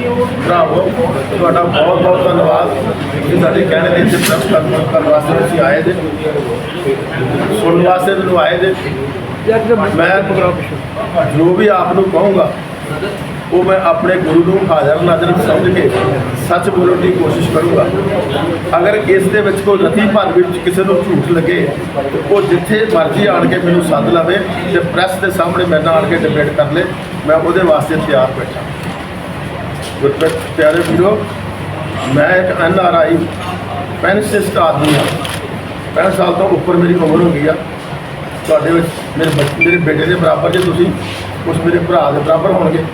ਭਰਾਵੋ, ਤੁਹਾਡਾ ਬਹੁਤ ਬਹੁਤ ਧੰਨਵਾਦ ਕਿ ਸਾਡੇ ਕਹਿਣੇ ਦੇ ਇੱਥੇ ਪ੍ਰੈਸ ਕਾਨਫਰੰਸ ਕਰਨ ਵਾਸਤੇ ਤੁਸੀਂ ਆਏ ਜੇ, ਸੁਣਨ ਵਾਸਤੇ ਮੈਨੂੰ ਆਏ ਜੇ। ਮੈਂ ਜੋ ਵੀ ਆਪ ਨੂੰ ਕਹੂੰਗਾ, ਉਹ ਮੈਂ ਆਪਣੇ ਗੁਰੂ ਨੂੰ ਹਾਜ਼ਰ ਨਾਜ਼ਰ ਸਮਝ ਕੇ ਸੱਚ ਬੋਲਣ ਦੀ ਕੋਸ਼ਿਸ਼ ਕਰੂੰਗਾ। ਅਗਰ ਇਸ ਦੇ ਵਿੱਚ ਕੋਈ ਲਤੀ ਭਰ ਵਿੱਚ ਕਿਸੇ ਨੂੰ ਝੂਠ ਲੱਗੇ ਉਹ ਜਿੱਥੇ ਮਰਜ਼ੀ ਆਣ ਕੇ ਮੈਨੂੰ ਸੱਦ ਲਵੇ ਤੇ ਪ੍ਰੈਸ ਦੇ ਸਾਹਮਣੇ ਮੇਰੇ ਨਾਲ ਆਣ ਕੇ ਡਿਬੇਟ ਕਰ ਲੇ, ਮੈਂ ਉਹਦੇ ਵਾਸਤੇ ਤਿਆਰ ਬੈਠਾ। ਗੁਰਪ੍ਰੀਤ, ਪਿਆਰੇ ਵੀਰੋ, ਮੈਂ ਇੱਕ ਐਨ ਆਰ ਆਈ ਪੈਨਸਿਸਟ ਆਦਮੀ ਹਾਂ। 65 ਸਾਲ ਤੋਂ ਉੱਪਰ ਮੇਰੀ ਉਮਰ ਹੋ ਗਈ ਆ। ਤੁਹਾਡੇ ਵਿੱਚ ਮੇਰੇ ਬੱਚ- ਮੇਰੇ ਬੇਟੇ ਦੇ ਬਰਾਬਰ ਜੇ ਤੁਸੀਂ ਕੁਝ ਮੇਰੇ ਭਰਾ ਦੇ ਬਰਾਬਰ ਹੋਣਗੇ।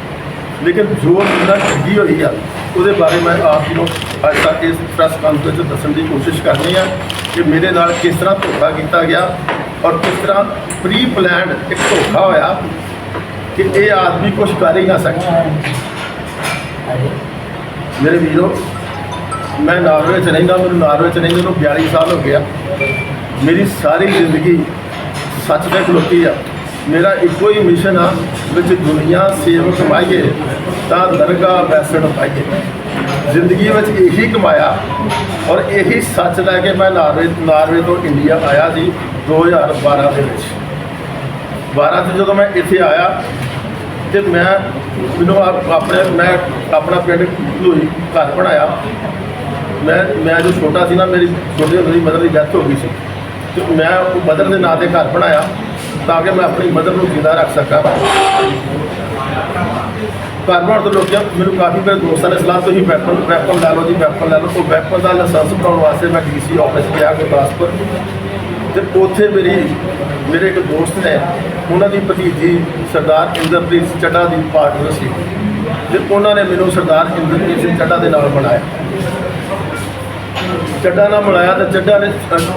ਲੇਕਿਨ ਜੋ ਮੇਰਾ ਠੱਗੀ ਹੋਈ ਆ, ਉਹਦੇ ਬਾਰੇ ਮੈਂ ਆਪ ਜੀ ਨੂੰ ਅੱਜ ਤੱਕ ਇਸ ਪ੍ਰੈਸ ਕਾਨਫਰੰਸ 'ਚ ਦੱਸਣ ਦੀ ਕੋਸ਼ਿਸ਼ ਕਰ ਰਹੀ ਆ ਕਿ ਮੇਰੇ ਨਾਲ ਕਿਸ ਤਰ੍ਹਾਂ ਧੋਖਾ ਕੀਤਾ ਗਿਆ ਔਰ ਕਿਸ ਤਰ੍ਹਾਂ ਪ੍ਰੀ ਪਲਾਨਡ ਇੱਕ ਧੋਖਾ ਹੋਇਆ ਕਿ ਇਹ ਆਦਮੀ ਕੁਝ ਕਰ ਹੀ ਨਾ ਸਕਦਾ ਮੇਰੇ ਵੀਰੋ, ਮੈਂ ਨਾਰਵੇ ਚ ਰਹਿੰਦਾ, ਮੈਨੂੰ ਨਾਰਵੇ ਚ ਰਹਿੰਦੇ ਨੂੰ 42 ਸਾਲ ਹੋ ਗਿਆ ਮੇਰੀ ਸਾਰੀ ਜ਼ਿੰਦਗੀ ਸੱਚ ਤੇ ਖਲੋਤੀ ਆ। ਮੇਰਾ ਇੱਕੋ ਹੀ ਮਿਸ਼ਨ ਆ, ਵਿੱਚ ਦੁਨੀਆ ਸੇਵ ਕਮਾਈਏ, ਤਾਂ ਦਰਗਾਹ ਬੈਸਣ ਪਾਈਏ ਜ਼ਿੰਦਗੀ ਵਿੱਚ ਇਹੀ ਕਮਾਇਆ ਔਰ ਇਹੀ ਸੱਚ ਲੈ ਕੇ ਮੈਂ ਨਾਰਵੇ ਨਾਰਵੇ ਤੋਂ ਇੰਡੀਆ ਆਇਆ ਸੀ 2012 ਦੇ ਵਿੱਚ। 12 ਚ ਜਦੋਂ ਮੈਂ ਇੱਥੇ ਆਇਆ ਤੇ ਮੈਂ ਮੈਨੂੰ ਆਪ- ਆਪਣੇ ਮੈਂ ਆਪਣਾ ਪਿੰਡ ਲੋਈ ਘਰ ਬਣਾਇਆ। ਮੈਂ ਮੈਂ ਜੋ ਛੋਟਾ ਸੀ ਨਾ, ਮੇਰੀ ਛੋਟੀ ਹੁੰਦੀ ਮਦਰ ਦੀ ਡੈਥ ਹੋ ਗਈ ਸੀ। ਤੇ ਮੈਂ ਉਹ ਮਦਰ ਦੇ ਨਾਂ ਤੇ ਘਰ ਬਣਾਇਆ ਤਾਂ ਕਿ ਮੈਂ ਆਪਣੀ ਮਦਰ ਨੂੰ ਜਿੰਦਾ ਰੱਖ ਸਕਾਂ। ਘਰ ਬਣਾਉਣ ਤੋਂ ਲੋਕਾਂ ਮੈਨੂੰ ਕਾਫੀ ਮੇਰੇ ਦੋਸਤਾਂ ਨੇ ਸਲਾਹ ਤੁਸੀਂ ਵੈਪਨ ਵੈਪਨ ਲੈ ਲਓ ਜੀ ਵੈਪਨ ਲੈ ਲਓ। ਉਹ ਵੈਪਨ ਦਾ ਲਾਇਸੈਂਸ ਬਣਾਉਣ ਵਾਸਤੇ ਮੈਂ ਡੀਸੀ ਆਫਿਸ ਗਿਆ, ਗੁਰਦਾਸਪੁਰ। ਤੇ ਉੱਥੇ ਮੇਰੀ ਮੇਰੇ ਇੱਕ ਦੋਸਤ ਨੇ ਉਹਨਾਂ ਦੀ ਭਤੀਜੀ ਸਰਦਾਰ ਇੰਦਰਪ੍ਰੀਤ ਚੱਡਾ ਦੀ ਪਾਰਟਨਰ ਸੀ। ਤੇ ਉਹਨਾਂ ਨੇ ਮੈਨੂੰ ਸਰਦਾਰ ਇੰਦਰਪ੍ਰੀਤ ਸਿੰਘ ਚੱਡਾ ਦੇ ਨਾਲ ਬਣਾਇਆ। ਚੱਡਾ ਨਾਲ ਮਿਲਾਇਆ ਤੇ ਚੱਡਾ ਨੇ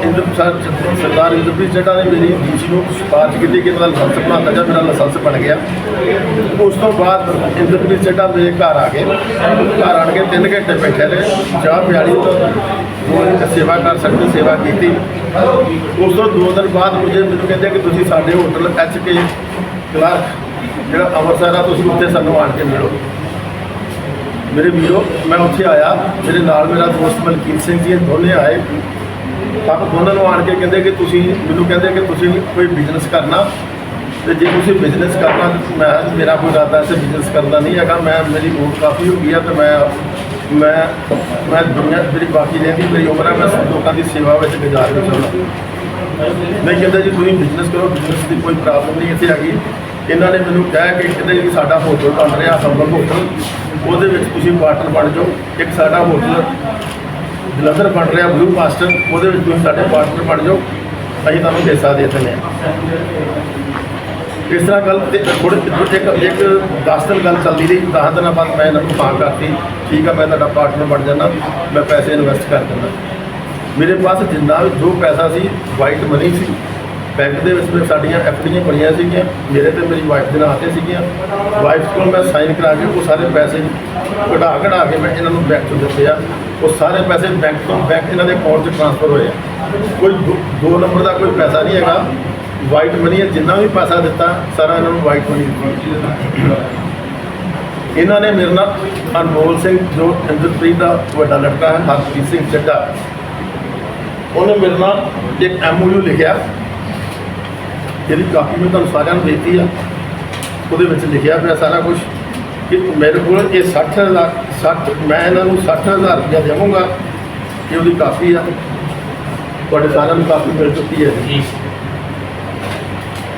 ਇੰਦਰ ਸਰਦਾਰ ਇੰਦਰਪ੍ਰੀਤ ਚੱਡਾ ਨੇ ਮੇਰੀ ਡੀਸੀ ਨੂੰ ਸਿਫਾਰਸ਼ ਕੀਤੀ ਕਿ ਮੇਰਾ ਲਾਇਸੈਂਸ ਬਣਾਤਾ ਜਾ, ਮੇਰਾ ਲਾਇਸੈਂਸ ਬਣ ਗਿਆ। ਉਸ ਤੋਂ ਬਾਅਦ ਇੰਦਰਪ੍ਰੀਤ ਚੱਡਾ ਮੇਰੇ ਘਰ ਆ ਗਏ। ਘਰ ਆਣ ਕੇ 3 ਘੰਟੇ ਬੈਠੇ ਰਹੇ। ਚਾਹ ਪਿਆਲੀ ਤੋਂ ਉਹ ਸੇਵਾ ਕਰ ਸਕਦੇ, ਸੇਵਾ ਕੀਤੀ। ਉਸ ਤੋਂ ਦੋ ਦਿਨ ਬਾਅਦ ਮੁਝੇ ਮੈਨੂੰ ਕਹਿੰਦੇ ਕਿ ਤੁਸੀਂ ਸਾਡੇ ਹੋਟਲ ਐਚ ਕੇ ਕਲਾਰਕ ਜਿਹੜਾ ਅੰਮ੍ਰਿਤਸਰ ਆ, ਤੁਸੀਂ ਉੱਥੇ ਸਾਨੂੰ ਆਣ ਕੇ ਮਿਲੋ। ਮੇਰੇ ਵੀਰੋ, ਮੈਂ ਉੱਥੇ ਆਇਆ। ਮੇਰੇ ਨਾਲ ਮੇਰਾ ਦੋਸਤ ਮਲਕੀਤ ਸਿੰਘ ਜੀ ਦੋਨੇ ਆਏ। ਤਾਂ ਦੋਨਾਂ ਨੂੰ ਆਣ ਕੇ ਕਹਿੰਦੇ ਕਿ ਤੁਸੀਂ, ਮੈਨੂੰ ਕਹਿੰਦੇ ਕਿ ਤੁਸੀਂ ਕੋਈ ਬਿਜ਼ਨਸ ਕਰਨਾ। ਤੇ ਜੇ ਤੁਸੀਂ ਬਿਜ਼ਨਸ ਕਰਨਾ, ਮੈਂ ਮੇਰਾ ਕੋਈ ਇਰਾਦਾ ਹੈ ਬਿਜ਼ਨਸ ਕਰਦਾ ਨਹੀਂ ਹੈਗਾ। ਮੈਂ, ਮੇਰੀ ਉਮਰ ਕਾਫੀ ਹੋ ਗਈ ਆ ਤੇ ਮੈਂ ਮੈਂ ਮੈਂ ਦੁਨੀਆ ਜਿਹੜੀ ਬਾਕੀ ਰਹਿੰਦੀ, ਮੇਰੀ ਉਮਰ ਹੈ ਮੈਂ ਸਭ ਲੋਕਾਂ ਦੀ ਸੇਵਾ ਵਿੱਚ ਗੁਜ਼ਾਰ ਕੇ ਚਾਹੁੰਦਾ ਮੈਂ ਕਹਿੰਦਾ ਜੀ, ਤੁਸੀਂ ਬਿਜ਼ਨਸ ਕਰੋ ਬਿਜ਼ਨਸ ਦੀ ਕੋਈ ਪ੍ਰੋਬਲਮ ਨਹੀਂ ਇੱਥੇ ਹੈਗੀ। ਇਹਨਾਂ ਨੇ ਮੈਨੂੰ ਕਿਹਾ ਕਿ ਕਹਿੰਦੇ ਜੀ ਸਾਡਾ ਹੋਟਲ ਬਣ ਰਿਹਾ ਹੰਬਲ ਹੋਟਲ ਉਹਦੇ ਵਿੱਚ ਤੁਸੀਂ ਪਾਰਟਨਰ ਬਣ ਜਾਓ। ਇੱਕ ਸਾਡਾ ਹੋਟਲ ਜਲੰਧਰ ਬਣ ਰਿਹਾ ਬਲੂ ਮਾਸਟਰ, ਉਹਦੇ ਵਿੱਚ ਤੁਸੀਂ ਸਾਡੇ ਪਾਰਟਨਰ ਬਣ ਜਾਓ। ਅਸੀਂ ਤੁਹਾਨੂੰ ਪੈਸਾ ਦੇ ਦਿੰਦੇ ਹਾਂ। ਇਸ ਤਰ੍ਹਾਂ ਗੱਲ ਤੇ ਥੋੜੇ ਇੱਕ ਇੱਕ 10 ਦਿਨ ਗੱਲ ਚੱਲਦੀ ਰਹੀ। 10 ਦਿਨਾਂ ਬਾਅਦ ਮੈਂ ਇਹਨਾਂ ਨੂੰ ਫਾਂ ਕਰਤੀ। ਠੀਕ ਆ, ਮੈਂ ਤੁਹਾਡਾ ਪਾਰਟਨਰ ਬਣ ਜਾਣਾ ਮੈਂ ਪੈਸੇ ਇਨਵੈਸਟ ਕਰ ਦਿੰਦਾ। ਮੇਰੇ ਪਾਸ ਜਿੰਨਾ ਜੋ ਪੈਸਾ ਸੀ ਵਾਈਟ ਮਨੀ ਸੀ ਬੈਂਕ ਦੇ ਵਿੱਚ ਮੇਰੇ ਸਾਡੀਆਂ ਐਫਡੀਆਂ ਬਣੀਆਂ ਸੀਗੀਆਂ, ਮੇਰੇ ਤੇ ਮੇਰੀ ਵਾਈਫ ਦੇ ਨਾਂ ਤੇ ਸੀਗੀਆਂ। ਵਾਈਫ ਕੋਲ ਮੈਂ ਸਾਈਨ ਕਰਾ ਕੇ ਉਹ ਸਾਰੇ ਪੈਸੇ ਕਢਾ ਕਢਾ ਕੇ ਮੈਂ ਇਹਨਾਂ ਨੂੰ ਬੈਂਕ ਤੋਂ ਦਿੱਤੇ ਆ। ਉਹ ਸਾਰੇ ਪੈਸੇ ਬੈਂਕ ਤੋਂ ਬੈਂਕ ਇਹਨਾਂ ਦੇ ਅਕਾਊਂਟ 'ਚ ਟ੍ਰਾਂਸਫਰ ਹੋਏ ਆ। ਕੋਈ ਦੋ- ਦੋ ਨੰਬਰ ਦਾ ਕੋਈ ਪੈਸਾ ਨਹੀਂ ਹੈਗਾ। ਵਾਈਟ ਮਨੀ ਹੈ, ਜਿੰਨਾ ਵੀ ਪੈਸਾ ਦਿੱਤਾ, ਸਾਰਾ ਇਹਨਾਂ ਨੂੰ ਵਾਈਟ ਮਨੀ ਦਿੱਤੀ। ਇਹਨਾਂ ਨੇ ਮੇਰੇ ਨਾਲ ਅਨਮੋਲ ਸਿੰਘ, ਜੋ ਇੰਦਰਪ੍ਰੀਤ ਦਾ ਵੱਡਾ ਲੜਕਾ ਹੈ, ਹਰਪ੍ਰੀਤ ਸਿੰਘ ਚੱਡਾ ਉਹਨੇ ਮੇਰੇ ਨਾਲ ਇੱਕ ਐਮਓਯੂ ਲਿਖਿਆ। ਜਿਹਦੀ ਕਾਪੀ ਮੈਂ ਤੁਹਾਨੂੰ ਸਾਰਿਆਂ ਨੂੰ ਦਿੱਤੀ ਆ ਉਹਦੇ ਵਿੱਚ ਲਿਖਿਆ ਪਿਆ ਸਾਰਾ ਕੁਝ ਕਿ ਮੇਰੇ ਕੋਲ ਇਹ 60 ਲੱਖ 60 ਮੈਂ ਇਹਨਾਂ ਨੂੰ 60000 ਰੁਪਇਆ ਦੇਵਾਂਗਾ ਇਹ ਉਹਦੀ ਕਾਪੀ ਆ। ਤੁਹਾਡੇ ਸਾਰਿਆਂ ਨੂੰ ਕਾਪੀ ਮਿਲ ਚੁੱਕੀ ਹੈ।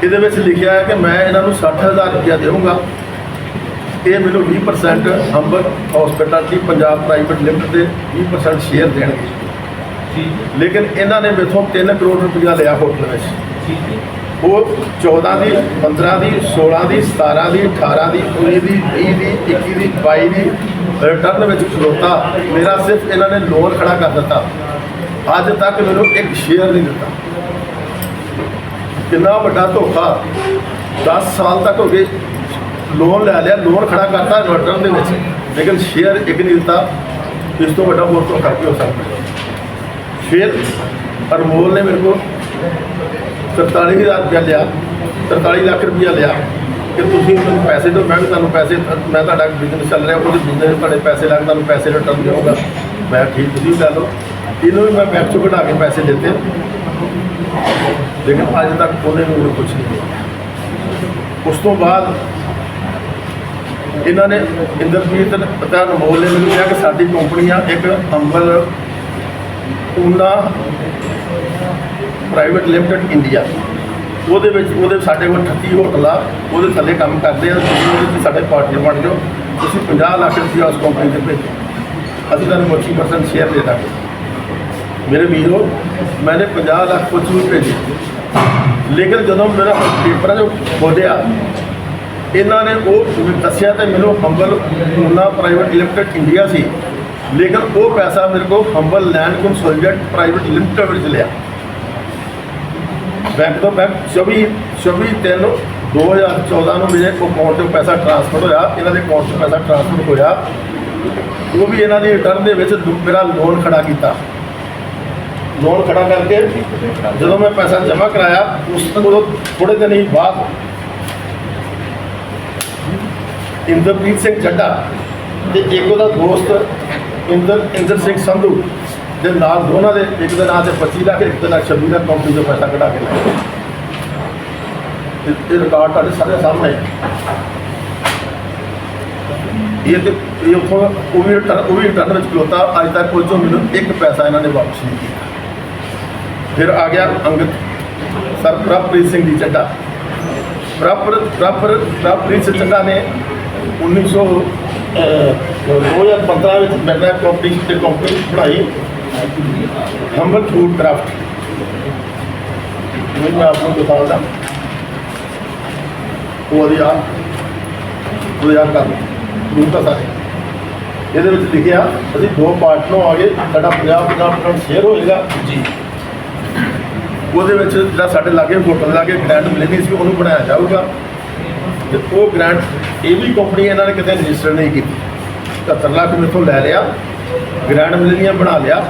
ਇਹਦੇ ਵਿੱਚ ਲਿਖਿਆ ਹੈ ਕਿ ਮੈਂ ਇਹਨਾਂ ਨੂੰ 60000 ਰੁਪਇਆ ਦੇਵਾਂਗਾ। ਇਹ ਮੈਨੂੰ 20% Amber hospitality Punjab private limited ਦੇ 20% ਸ਼ੇਅਰ ਦੇਣਗੇ। ਲੇਕਿਨ ਇਹਨਾਂ ਨੇ ਮੇਥੋਂ 3 ਕਰੋੜ ਰੁਪਇਆ ਲਿਆ ਹੋਟਲ ਵਿੱਚ। ਉਹ 14 ਦੀ 15 ਦੀ 16 ਦੀ 17 ਦੀ 18 ਦੀ 19 ਦੀ 20 ਦੀ 21 ਦੀ 22 ਦੀ ਰਿਟਰਨ ਵਿੱਚ ਖਲੋਤਾ। ਮੇਰਾ ਸਿਰਫ ਇਹਨਾਂ ਨੇ ਲੋਨ ਖੜਾ ਕਰ ਦਿੱਤਾ। ਅੱਜ ਤੱਕ ਮੈਨੂੰ ਇੱਕ ਸ਼ੇਅਰ ਨਹੀਂ ਦਿੱਤਾ। ਕਿੰਨਾ ਵੱਡਾ ਧੋਖਾ। 10 ਸਾਲ ਤੱਕ ਹੋ ਗਏ ਲੋਨ ਲੈ ਲਿਆ ਲੋਨ ਖੜਾ ਕਰਤਾ ਰਿਟਰਨ ਦੇ ਵਿੱਚ। ਲੇਕਿਨ ਸ਼ੇਅਰ ਇੱਕ ਨਹੀਂ ਦਿੱਤਾ। ਇਸ ਤੋਂ ਵੱਡਾ ਹੋਰ ਧੋਖਾ ਕੀ ਹੋ ਸਕਦਾ? ਫਿਰ ਅਰਮੋਲ ਨੇ ਮੇਰੇ ਕੋਲ 43000 ਰੁਪਇਆ ਲਿਆ 43 ਲੱਖ ਰੁਪਇਆ ਲਿਆ ਕਿ ਤੁਸੀਂ ਮੈਨੂੰ ਪੈਸੇ ਦਿਓ, ਮੈਂ ਵੀ ਤੁਹਾਨੂੰ ਪੈਸੇ, ਮੈਂ ਤੁਹਾਡਾ ਬਿਜ਼ਨਸ ਚੱਲ ਰਿਹਾ, ਉਹਦੇ ਬਿਜ਼ਨਸ ਤੁਹਾਡੇ ਪੈਸੇ ਲੱਗ, ਤੁਹਾਨੂੰ ਪੈਸੇ ਰਿਟਰਨ ਦੇਵਾਂਗਾ। ਮੈਂ ਠੀਕ, ਤੁਸੀਂ ਲੈ ਲਓ। ਇਹਨੂੰ ਵੀ ਮੈਂ ਬੈਂਕ ਚੋਂ ਕਢਾ ਕੇ ਪੈਸੇ ਦਿੱਤੇ। ਲੇਕਿਨ ਅੱਜ ਤੱਕ ਉਹਨੇ ਮੈਨੂੰ ਕੁਝ ਨਹੀਂ ਦਿੱਤਾ। ਉਸ ਤੋਂ ਬਾਅਦ ਇਹਨਾਂ ਨੇ ਇੰਦਰਜੀਤ ਅਤੇ ਅਨਮੋਲ ਨੇ ਮੈਨੂੰ ਕਿਹਾ ਕਿ ਸਾਡੀ ਕੰਪਨੀ ਆ ਇੱਕ Humble Poona private limited India ਉਹਦੇ ਵਿੱਚ ਉਹਦੇ ਸਾਡੇ ਕੋਲ 38 ਹੋਟਲ ਆ, ਉਹਦੇ ਥੱਲੇ ਕੰਮ ਕਰਦੇ ਆ, ਤੁਸੀਂ ਉਹਦੇ ਵਿੱਚ ਸਾਡੇ ਪਾਰਟਨਰ ਬਣ ਜਾਓ। ਤੁਸੀਂ 50 ਲੱਖ ਰੁਪਇਆ ਉਸ ਕੰਪਨੀ 'ਤੇ ਭੇਜੋ। ਅਸੀਂ ਤੁਹਾਨੂੰ 25% ਸ਼ੇਅਰ ਦੇ ਦਾਂਗੇ। ਮੇਰੇ ਵੀਰੋ ਮੈंने 50 ਲੱਖ ਕੁਝ ਵੀ ਭੇਜੇ ਲੇਕਿਨ ਜਦੋਂ ਮੇਰਾ ਪੇਪਰਾਂ ਜੋ ਬੋਲਿਆ, ਇਹਨਾਂ ਨੇ ਉਹ ਦੱਸਿਆ ਤੇ ਮੈਨੂੰ Humble Poona private limited India ਸੀ। ਲੇਕਿਨ ਉਹ ਪੈਸਾ ਮੇਰੇ ਕੋਲ Humble land consolidate private limited ਵਿੱਚ ਲਿਆ। ਬੈਂਕ ਤੋਂ ਬੈਂਕ 24 24 ਤਿੰਨ 2014 ਨੂੰ ਮੇਰੇ ਅਕਾਊਂਟ 'ਤੇ ਪੈਸਾ ਟ੍ਰਾਂਸਫਰ ਹੋਇਆ, ਇਹਨਾਂ ਦੇ ਅਕਾਊਂਟ 'ਚ ਪੈਸਾ ਟ੍ਰਾਂਸਫਰ ਹੋਇਆ। ਉਹ ਵੀ ਇਹਨਾਂ ਦੀ ਰਿਟਰਨ ਦੇ ਵਿੱਚ ਦੂ- ਮੇਰਾ ਲੋਨ ਖੜਾ ਕੀਤਾ। ਲੋਨ ਖੜਾ ਕਰਕੇ ਜਦੋਂ ਮੈਂ ਪੈਸਾ ਜਮ੍ਹਾਂ ਕਰਾਇਆ, ਉਸ ਤੋਂ ਉਦੋਂ ਥੋੜੇ ਦਿਨ ਹੀ ਬਾਅਦ ਇੰਦਰਪ੍ਰੀਤ ਸਿੰਘ ਚੱਡਾ ਤੇ ਇੱਕ ਉਹਦਾ ਦੋਸਤ ਇੰਦਰ ਇੰਦਰ ਸਿੰਘ ਸੰਧੂ ਦੇ ਨਾਲ ਦੋਨਾਂ ਦੇ ਇੱਕ ਦੇ ਨਾਂ ਤੇ 25 ਲੱਖ ਇੱਕ ਦੇ ਨਾਂ 26 ਲੱਖ ਕੰਪਨੀ ਤੋਂ ਪੈਸਾ ਕਢਾ ਕੇ ਲੈ ਇਹ- ਰਿਕਾਰਡ ਤੁਹਾਡੇ ਸਾਰੇ ਸਾਹਮਣੇ। ਇਹ ਤੇ ਇਹ ਉੱਥੋਂ ਉਹ ਵੀ ਰਿਟਰਨ ਉਹ ਵੀ ਰਿਟਰਨ ਵਿੱਚ ਖਲੋਤਾ ਅੱਜ ਤੱਕ ਉਹ 'ਚੋਂ ਮੈਨੂੰ ਇੱਕ ਪੈਸਾ ਇਹਨਾਂ ਨੇ ਵਾਪਸ ਨਹੀਂ ਕੀਤਾ। ਫਿਰ ਆ ਗਿਆ ਅੰਗਦ ਸਰ ਪ੍ਰਭਪ੍ਰੀਤ ਸਿੰਘ ਦੀ ਚੱਡਾ ਪ੍ਰਭਪ੍ਰ ਪ੍ਰਭਪ੍ਰ ਪ੍ਰਭਪ੍ਰੀਤ ਸਿੰਘ ਚੱਡਾ ਨੇ 1900 ਅਹ, 2015 ਵਿੱਚ ਮੈਗਨਾ ਕੰਪਨੀ ਤੇ ਕੰਪਨੀ ਬਣਾਈ। ਹੰਬਲ ਫੂਡ ਕਰਾਫਟ ਮੈਂ ਆਪ ਨੂੰ ਦਿਖਾਉਂਦਾ ਉਹ ਉਹਦੀ ਆ ਉਹ ਯਾਦ ਕਰ ਲਓ ਤਾਂ ਸਾਰੇ ਇਹਦੇ ਵਿੱਚ ਲਿਖਿਆ ਅਸੀਂ ਦੋ ਪਾਰਟਨਰ ਆ ਗਏ ਸਾਡਾ 50 50% ਸ਼ੇਅਰ ਹੋਏਗਾ। ਜੀ। ਉਹਦੇ ਵਿੱਚ ਜਿਹੜਾ ਸਾਡੇ ਲਾਗੇ ਹੋਟਲ ਲਾਗੇ ਗ੍ਰੈਂਡ ਮਿਲਣੀ ਸੀ ਉਹਨੂੰ ਬਣਾਇਆ ਜਾਊਗਾ। ਤੇ ਉਹ ਗ੍ਰੈਂਡ ਇਹ ਵੀ ਕੰਪਨੀ ਇਹਨਾਂ ਨੇ ਕਿਤੇ ਰਜਿਸਟਰ ਨਹੀਂ ਕੀਤੀ। 70 ਲੱਖ ਮੇਥੋਂ ਲੈ ਲਿਆ ਗ੍ਰੈਂਡ ਮਿਲਨੀਅਮ ਬਣਾ ਲਿਆ।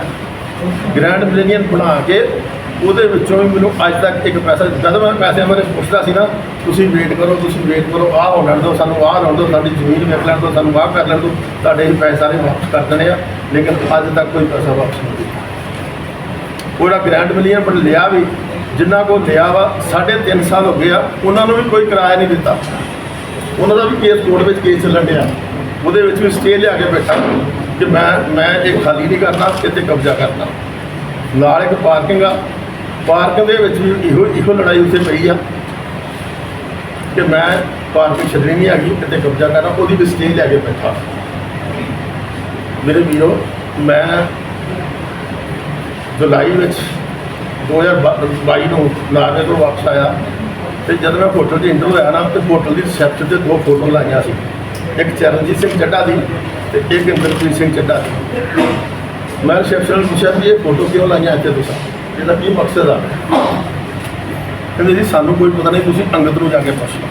ਗ੍ਰੈਂਡ ਮਿਲਨੀਅਮ ਬਣਾ ਕੇ ਉਹਦੇ ਵਿੱਚੋਂ ਵੀ ਮੈਨੂੰ ਅੱਜ ਤੱਕ ਇੱਕ ਪੈਸਾ ਜਦ ਮੈਂ ਪੈਸੇ ਬਾਰੇ ਪੁੱਛਦਾ ਸੀ ਨਾ, ਤੁਸੀਂ ਵੇਟ ਕਰੋ, ਤੁਸੀਂ ਵੇਟ ਕਰੋ, ਆਹ ਹੋ ਲੈਣ ਦਿਓ ਸਾਨੂੰ ਆਹ ਲਾਉਣ ਦਿਓ ਸਾਡੀ ਜ਼ਮੀਨ ਵੇਖ ਲੈਣ ਦਿਓ ਸਾਨੂੰ ਆਹ ਕਰ ਲੈਣ ਦਿਓ ਤੁਹਾਡੇ ਇਹ ਪੈਸੇ ਸਾਰੇ ਵਾਪਸ ਕਰ ਦੇਣੇ ਆ, ਲੇਕਿਨ ਅੱਜ ਤੱਕ ਕੋਈ ਪੈਸਾ ਵਾਪਸ ਨਹੀਂ ਕੀਤਾ ਉਹਦਾ ਗ੍ਰੈਂਡ ਮਿਲੀਅਨ ਪਰ ਲਿਆ ਵੀ, ਜਿੰਨਾ ਕੋ ਲਿਆ ਵਾ, ਸਾਢੇ ਤਿੰਨ ਸਾਲ ਹੋ ਗਏ ਆ, ਉਹਨਾਂ ਨੂੰ ਵੀ ਕੋਈ ਕਿਰਾਇਆ ਨਹੀਂ ਦਿੱਤਾ। ਉਹਨਾਂ ਦਾ ਵੀ ਕੇਸ ਕੋਰਟ ਵਿੱਚ ਕੇਸ ਚੱਲਣ ਡਿਆ। ਉਹਦੇ ਵਿੱਚ ਵੀ ਸਟੇ ਲਿਆ ਕੇ ਬੈਠਾ। ਕਿ ਮੈਂ ਮੈਂ ਇਹ ਖਾਲੀ ਨਹੀਂ ਕਰਨਾ ਇੱਥੇ ਕਬਜ਼ਾ ਕਰਨਾ। ਨਾਲ ਇੱਕ ਪਾਰਕਿੰਗ ਆ। ਪਾਰਕ ਦੇ ਵਿੱਚ ਵੀ ਇਹੋ ਇਹੋ ਲੜਾਈ ਉੱਥੇ ਪਈ ਆ। ਕਿ ਮੈਂ ਪਾਰਕਿੰਗ ਛੱਡਣੀ ਨਹੀਂ ਹੈਗੀ ਇੱਥੇ ਕਬਜ਼ਾ ਕਰਨਾ, ਉਹਦੀ ਵੀ ਸਟੇ ਲੈ ਕੇ ਬੈਠਾ। ਮੇਰੇ ਵੀਰੋ, ਮੈਂ ਜੁਲਾਈ ਵਿੱਚ 2022 ਨੂੰ ਨਾਰਵੇ ਤੋਂ ਵਾਪਸ ਆਇਆ। ਤੇ ਜਦ ਮੈਂ ਹੋਟਲ 'ਚ ਇੰਟਰ ਹੋਇਆ ਨਾ, ਤੇ ਹੋਟਲ ਦੀ ਰਿਸੈਪਸ਼ਨ ਤੇ ਦੋ ਫੋਟੋ ਲਾਈਆਂ ਸੀ। ਇੱਕ ਚਰਨਜੀਤ ਸਿੰਘ ਚੱਡਾ ਦੀ ਤੇ ਇੱਕ ਇੰਦਰਪ੍ਰੀਤ ਸਿੰਘ ਚੱਡਾ ਦੀ ਮੈਂ ਰਿਸੈਪਸ਼ਨ ਪੁੱਛਿਆ ਵੀ ਇਹ ਫੋਟੋ ਕਿਉਂ ਲਾਈਆਂ ਇੱਥੇ ਤੁਸੀਂ? ਇਹਦਾ ਕੀ ਮਕਸਦ ਆ? ਕਹਿੰਦੇ ਜੀ, ਸਾਨੂੰ ਕੋਈ ਪਤਾ ਨਹੀਂ, ਤੁਸੀਂ ਅੰਗਦ ਨੂੰ ਜਾ ਕੇ ਪੁੱਛ ਲਓ।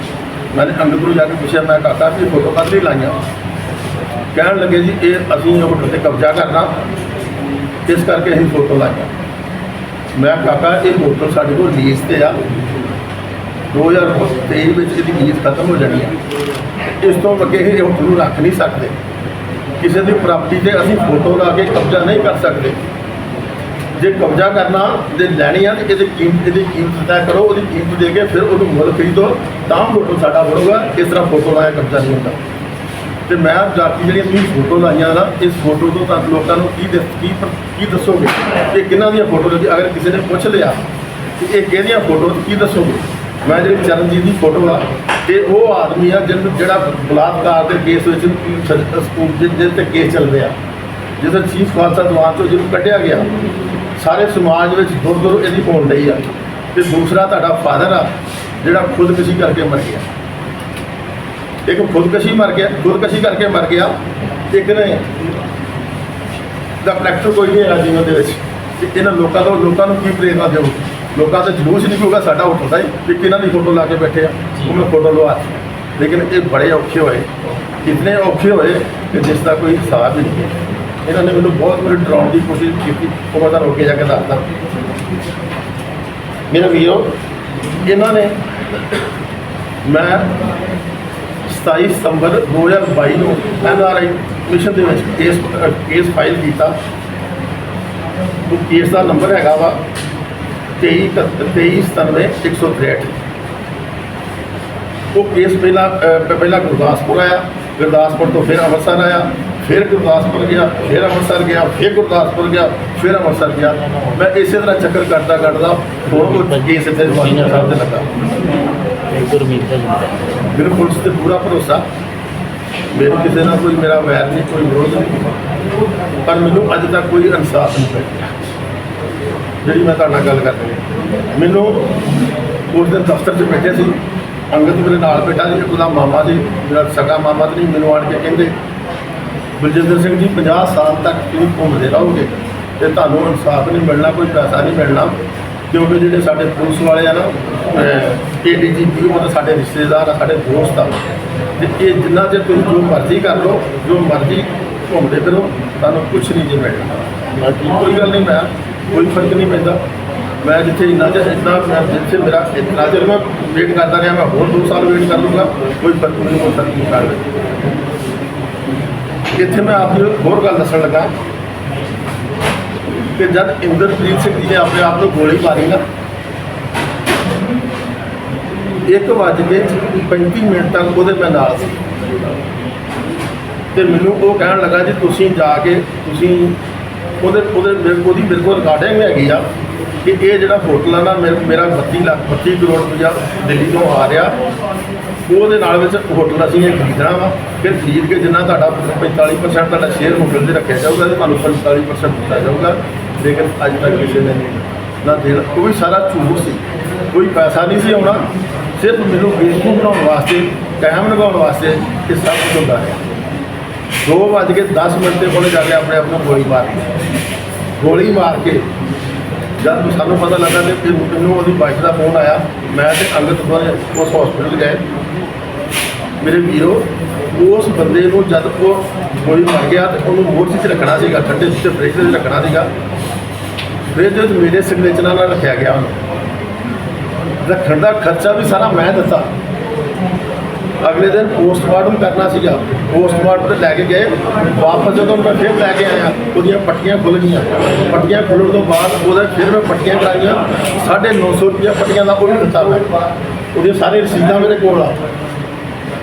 ਮੈਂ ਅੰਗਦ ਨੂੰ ਜਾ ਕੇ ਪੁੱਛਿਆ, ਮੈਂ ਕਾਕਾ ਵੀ ਇਹ ਫੋਟੋ ਕਦ ਲਈ ਲਾਈਆਂ? ਕਹਿਣ ਲੱਗੇ ਜੀ, ਇਹ ਅਸੀਂ ਹੋਟਲ ਤੇ ਕਬਜ਼ਾ ਕਰਨਾ। ਇਸ ਕਰਕੇ ਅਸੀਂ ਫੋਟੋ ਲਾਈਆਂ। ਮੈਂ ਕਾਕਾ, ਇਹ ਹੋਟਲ ਸਾਡੇ ਕੋਲ ਲੀਜ਼ ਤੇ ਆ। 2023 ਵਿੱਚ ਇਹਦੀ ਲੀਜ਼ ਖਤਮ ਹੋ ਜਾਣੀ ਹੈ ਇਸ ਤੋਂ ਅੱਗੇ ਇਹ ਹੋਟਲ ਨੂੰ ਰੱਖ ਨਹੀਂ ਸਕਦੇ। ਕਿਸੇ ਦੀ ਪ੍ਰਾਪਰਟੀ ਤੇ ਅਸੀਂ ਫੋਟੋ ਲਾ ਕੇ ਕਬਜ਼ਾ ਨਹੀਂ ਕਰ ਸਕਦੇ। ਜੇ ਕਬਜ਼ਾ ਕਰਨਾ ਜੇ ਲੈਣੀ ਆ ਤੇ ਇਹਦੀ ਕੀਮਤ ਇਹਦੀ ਕੀਮਤ ਤੈਅ ਕਰੋ, ਉਹਦੀ ਕੀਮਤ ਦੇ ਕੇ ਫਿਰ ਉਹਨੂੰ ਮੁੱਲ ਖਰੀਦੋ, ਤਾਂ ਫੋਟੋ ਸਾਡਾ ਬਣੂਗਾ, ਇਸ ਤਰ੍ਹਾਂ ਫੋਟੋ ਲਾਇਆ ਕਬਜ਼ਾ ਨਹੀਂ ਹੁੰਦਾ। ਤੇ ਮੈਂ ਜਾ ਕੇ ਜਿਹੜੀਆਂ ਤੁਸੀਂ ਫੋਟੋ ਲਾਈਆਂ ਨਾ, ਇਸ ਫੋਟੋ ਤੋਂ ਤਾਂ ਲੋਕਾਂ ਨੂੰ ਕੀ ਦੱਸ ਕੀ ਕੀ ਦੱਸੋਗੇ? ਕਿ ਕਿਹਨਾਂ ਦੀਆਂ ਫੋਟੋ ਲੱਗੀ? ਅਗਰ ਕਿਸੇ ਨੇ ਪੁੱਛ ਲਿਆ ਕਿ ਇਹ ਕਿਹਦੀਆਂ ਫੋਟੋ, ਕੀ ਦੱਸੋਗੇ? ਮੈਂ ਜਿਹੜੀ ਚਰਨਜੀਤ ਦੀ ਫੋਟੋ ਆ ਤੇ ਉਹ ਆਦਮੀ ਆ ਜਿਹਨੂੰ ਜਿਹੜਾ ਬਲਾਤਕਾਰ ਦੇ ਕੇਸ ਵਿੱਚ ਸ- ਸਕੂਲ ਜਿ- ਜਿਹਦੇ ਤੇ ਕੇਸ ਚੱਲ ਰਿਹਾ। ਜਿਹਦਾ ਚੀਫ ਖਾਲਸਾ ਦੀਵਾਨ ਤੋਂ ਜਿਹਨੂੰ ਕੱਢਿਆ ਗਿਆ, ਸਾਰੇ ਸਮਾਜ ਵਿੱਚ ਦੁਰ ਦੁਰ ਇਹਦੀ ਹੋਣ ਰਹੀ ਆ ਤੇ ਦੂਸਰਾ ਤੁਹਾਡਾ ਫਾਦਰ ਆ, ਜਿਹੜਾ ਖੁਦਕਸ਼ੀ ਕਰਕੇ ਮਰ ਗਿਆ। ਇੱਕ ਖੁਦਕਸ਼ੀ ਮਰ ਗਿਆ, ਖੁਦਕਸ਼ੀ ਕਰਕੇ ਮਰ ਗਿਆ ਇੱਕ ਨੇ ਦਾ ਕਰੈਕਟਰ ਕੋਈ ਨਹੀਂ ਹੈਗਾ ਜੀਵਨ ਦੇ ਵਿੱਚ। ਤੇ ਇਹਨਾਂ ਲੋਕਾਂ ਤੋਂ ਲੋਕਾਂ ਨੂੰ ਕੀ ਪ੍ਰੇਰਨਾ ਦੇਵੋ ਲੋਕਾਂ ਦਾ ਜਲੂਸ ਨਿਕਲੂਗਾ, ਸਾਡਾ ਹੋਟਲ ਦਾ ਹੀ ਕਿ ਕਿਹਨਾਂ ਦੀ ਫੋਟੋ ਲਾ ਕੇ ਬੈਠੇ ਆ, ਉਹ ਮੈਂ ਫੋਟੋ ਲਵਾ ਲੇਕਿਨ ਇਹ ਬੜੇ ਔਖੇ ਹੋਏ। ਇਤਨੇ ਔਖੇ ਹੋਏ ਕਿ ਜਿਸ ਦਾ ਕੋਈ ਹਿਸਾਬ ਹੀ ਨਹੀਂ ਹੈ। ਇਹਨਾਂ ਨੇ ਮੈਨੂੰ ਬਹੁਤ ਵਾਰੀ ਡਰਾਉਣ ਦੀ ਕੋਸ਼ਿਸ਼ ਕੀਤੀ, ਉਹ ਮੈਂ ਤੁਹਾਨੂੰ ਅੱਗੇ ਜਾ ਕੇ ਦੱਸਦਾ। ਮੇਰਾ ਵੀਰੋ, ਇਹਨਾਂ ਨੇ ਮੈਂ 27 ਸਤੰਬਰ 2022 ਨੂੰ ਐਨਆਰਆਈ ਮਿਸ਼ਨ ਦੇ ਵਿੱਚ ਕੇਸ ਕੇਸ ਫਾਈਲ ਕੀਤਾ। ਉਹ ਕੇਸ ਦਾ ਨੰਬਰ ਹੈਗਾ ਵਾ 23 23 163 ਉਹ ਕੇਸ ਪਹਿਲਾਂ ਪਹਿਲਾਂ ਗੁਰਦਾਸਪੁਰ ਆਇਆ, ਗੁਰਦਾਸਪੁਰ ਤੋਂ ਫਿਰ ਅੰਮ੍ਰਿਤਸਰ ਆਇਆ, ਫਿਰ ਗੁਰਦਾਸਪੁਰ ਗਿਆ, ਫਿਰ ਅੰਮ੍ਰਿਤਸਰ ਗਿਆ, ਫਿਰ ਗੁਰਦਾਸਪੁਰ ਗਿਆ, ਫਿਰ ਅੰਮ੍ਰਿਤਸਰ ਗਿਆ। ਮੈਂ ਇਸੇ ਤਰ੍ਹਾਂ ਚੱਕਰ ਕੱਟਦਾ ਕੱਟਦਾ ਹੁਣ ਉਹ ਕੇਸ ਇੱਥੇ ਜਵਾਨੀ ਸਾਹਿਬ ਤੇ ਲੱਗਾ। ਗੁਰਮੀਤ ਮੇਰੇ ਪੁਲਿਸ ਤੇ ਪੂਰਾ ਭਰੋਸਾ। ਮੈਨੂੰ ਕਿਸੇ ਨਾਲ ਕੋਈ ਮੇਰਾ ਵੈਰ ਨਹੀਂ, ਕੋਈ ਵਿਰੋਧ ਨਹੀਂ। ਪਰ ਮੈਨੂੰ ਅੱਜ ਤੱਕ ਕੋਈ ਇਨਸਾਫ ਨਹੀਂ ਮਿਲਿਆ। ਜਿਹੜੀ ਮੈਂ ਤੁਹਾਡੇ ਨਾਲ ਗੱਲ ਕਰ ਰਿਹਾ ਮੈਨੂੰ ਉਸ ਦਿਨ ਦਫ਼ਤਰ 'ਚ ਬੈਠੇ ਸੀ। ਅੰਗਦ ਮੇਰੇ ਨਾਲ ਬੈਠਾ ਸੀ, ਉਹਦਾ ਮਾਮਾ ਜੀ ਮੇਰਾ ਸਗਾ ਮਾਮਾ ਜੀ ਮੈਨੂੰ ਆਣ ਕੇ ਕਹਿੰਦੇ, ਬਲਜਿੰਦਰ ਸਿੰਘ ਜੀ 50 ਸਾਲ ਤੱਕ ਤੁਸੀਂ ਘੁੰਮਦੇ ਰਹੋਗੇ ਤੇ ਤੁਹਾਨੂੰ ਇਨਸਾਫ ਨਹੀਂ ਮਿਲਣਾ, ਕੋਈ ਪੈਸਾ ਨਹੀਂ ਮਿਲਣਾ। ਕਿਉਂਕਿ ਜਿਹੜੇ ਸਾਡੇ ਪੁਲਿਸ ਵਾਲੇ ਆ ਨਾ ਏਡੀਜੀਪੀ ਉਹ ਤਾਂ ਸਾਡੇ ਰਿਸ਼ਤੇਦਾਰ ਆ, ਸਾਡੇ ਦੋਸਤ ਆ। ਤੇ ਇਹ ਜਿੰਨਾ ਚਿਰ ਤੁਸੀਂ ਜੋ ਮਰਜ਼ੀ ਕਰ ਲਓ, ਜੋ ਮਰਜ਼ੀ ਘੁੰਮਦੇ ਫਿਰੋ, ਤੁਹਾਨੂੰ ਕੁਝ ਨਹੀਂ ਜੇ ਮਿਲਣਾ। ਬਾਕੀ ਕੋਈ ਗੱਲ ਨਹੀਂ, ਮੈਂ ਕੋਈ ਫ਼ਰਕ ਨਹੀਂ ਪੈਂਦਾ। ਮੈਂ ਜਿੱਥੇ ਇੰਨਾ ਚਿਰ ਇੰਨਾ ਮੈਂ ਜਿੱਥੇ ਮੇਰਾ ਇਤਨਾ ਚਿਰ ਮੈਂ ਵੇਟ ਕਰਦਾ ਰਿਹਾ, ਮੈਂ ਹੋਰ 2 ਸਾਲ ਵੇਟ ਕਰ ਲੂੰਗਾ, ਕੋਈ ਫ਼ਰਕ ਮੈਨੂੰ ਕੋਈ ਫ਼ਰਕ ਕਰ ਪੈਂਦਾ। ਇੱਥੇ ਮੈਂ ਆਪ ਨੂੰ ਹੋਰ ਗੱਲ ਦੱਸਣ ਲੱਗਾ। ਕਿ ਜਦ ਇੰਦਰਪ੍ਰੀਤ ਸਿੰਘ ਜੀ ਨੇ ਆਪਣੇ ਆਪ ਨੂੰ ਗੋਲੀ ਮਾਰੀ ਨਾ, ਇੱਕ ਵੱਜ ਕੇ 35 ਮਿੰਟ ਤੱਕ ਉਹਦੇ ਮੈਂ ਨਾਲ ਸੀ। ਤੇ ਮੈਨੂੰ ਉਹ ਕਹਿਣ ਲੱਗਾ ਜੀ, ਤੁਸੀਂ ਜਾ ਕੇ, ਤੁਸੀਂ ਉਹਦੇ ਉਹਦੇ ਮੇਰੇ ਉਹਦੀ ਮੇਰੇ ਕੋਲ ਰਿਕਾਰਡਿੰਗ ਹੈਗੀ ਆ ਕਿ ਇਹ ਜਿਹੜਾ ਹੋਟਲ ਆ ਨਾ ਮੇਰਾ ਮੇਰਾ 32 ਲੱਖ 32 ਕਰੋੜ ਰੁਪਇਆ ਦਿੱਲੀ ਤੋਂ ਆ ਰਿਹਾ। ਉਹਦੇ ਨਾਲ ਵਿੱਚ ਹੋਟਲ ਅਸੀਂ ਇਹ ਖਰੀਦਣਾ ਵਾ ਫਿਰ ਖਰੀਦ ਕੇ ਜਿੰਨਾ ਤੁਹਾਡਾ 45% ਤੁਹਾਡਾ ਸ਼ੇਅਰ ਹੋਟਲ ਦੇ ਰੱਖਿਆ ਜਾਊਗਾ ਤੇ ਤੁਹਾਨੂੰ 45% ਦਿੱਤਾ ਜਾਊਗਾ। ਲੇਕਿਨ ਅੱਜ ਤੱਕ ਕਿਸੇ ਨੇ ਨਾ ਦੇਣਾ। ਉਹ ਵੀ ਸਾਰਾ ਝੂਠ ਸੀ। ਕੋਈ ਪੈਸਾ ਨਹੀਂ ਸੀ ਆਉਣਾ। ਸਿਰਫ ਮੈਨੂੰ ਬੇਵਕੂਫ ਬਣਾਉਣ ਵਾਸਤੇ, ਟਾਈਮ ਲਗਾਉਣ ਵਾਸਤੇ ਇਹ ਸਭ ਕੁਝ ਹੁੰਦਾ ਹੈ ਦੋ ਵੱਜ ਕੇ 10 ਮਿੰਟ ਤੇ ਉਹਨੇ ਜਾ ਕੇ ਆਪਣੇ ਆਪ ਨੂੰ ਗੋਲੀ ਮਾਰ ਲਈ ਗੋਲੀ ਮਾਰ ਕੇ ਜਦ ਸਾਨੂੰ ਪਤਾ ਲੱਗਾ ਤੇ ਫਿਰ ਮੈਨੂੰ ਉਹਦੀ ਵਾਈਫ ਦਾ ਫੋਨ ਆਇਆ, ਮੈਂ ਤੇ ਅੰਗਦ ਦੋਵੇਂ ਉਸ ਹਸਪੀਟਲ ਗਏ। ਮੇਰੇ ਵੀਰੋ, ਉਸ ਬੰਦੇ ਨੂੰ ਜਦ ਉਹ ਗੋਲੀ ਮਾਰ ਗਿਆ ਤੇ ਉਹਨੂੰ ਮੋਰਚੇ 'ਚ ਰੱਖਣਾ ਸੀਗਾ ਠੰਡੇ 'ਚ ਫ੍ਰਿਜ ਦੇ ਵਿੱਚ ਰੱਖਣਾ ਸੀਗਾ ਫ੍ਰਿਜ ਵਿੱਚ ਮੇਰੇ ਸਿਗਨੇਚਰਾਂ ਨਾਲ ਰੱਖਿਆ ਗਿਆ ਉਹਨੂੰ। ਰੱਖਣ ਦਾ ਖਰਚਾ ਵੀ ਸਾਰਾ ਮੈਂ ਦਿੱਤਾ। ਅਗਲੇ ਦਿਨ ਪੋਸਟਮਾਰਟਮ ਕਰਨਾ ਸੀਗਾ। ਪੋਸਟਮਾਰਟਮ ਤੇ ਲੈ ਕੇ ਗਏ। ਵਾਪਸ ਜਦੋਂ ਮੈਂ ਫਿਰ ਲੈ ਕੇ ਆਇਆ, ਉਹਦੀਆਂ ਪੱਟੀਆਂ ਖੁੱਲ ਗਈਆਂ। ਪੱਟੀਆਂ ਖੁੱਲਣ ਤੋਂ ਬਾਅਦ ਉਹਦੇ ਫਿਰ ਮੈਂ ਪੱਟੀਆਂ ਕਰਾਈਆਂ। 950 ਰੁਪਇਆ ਪੱਟੀਆਂ ਦਾ ਉਹ ਵੀ ਦਿੱਤਾ ਮੈਂ। ਉਹਦੀਆਂ ਸਾਰੀਆਂ ਰਸੀਦਾਂ ਮੇਰੇ ਕੋਲ ਆ।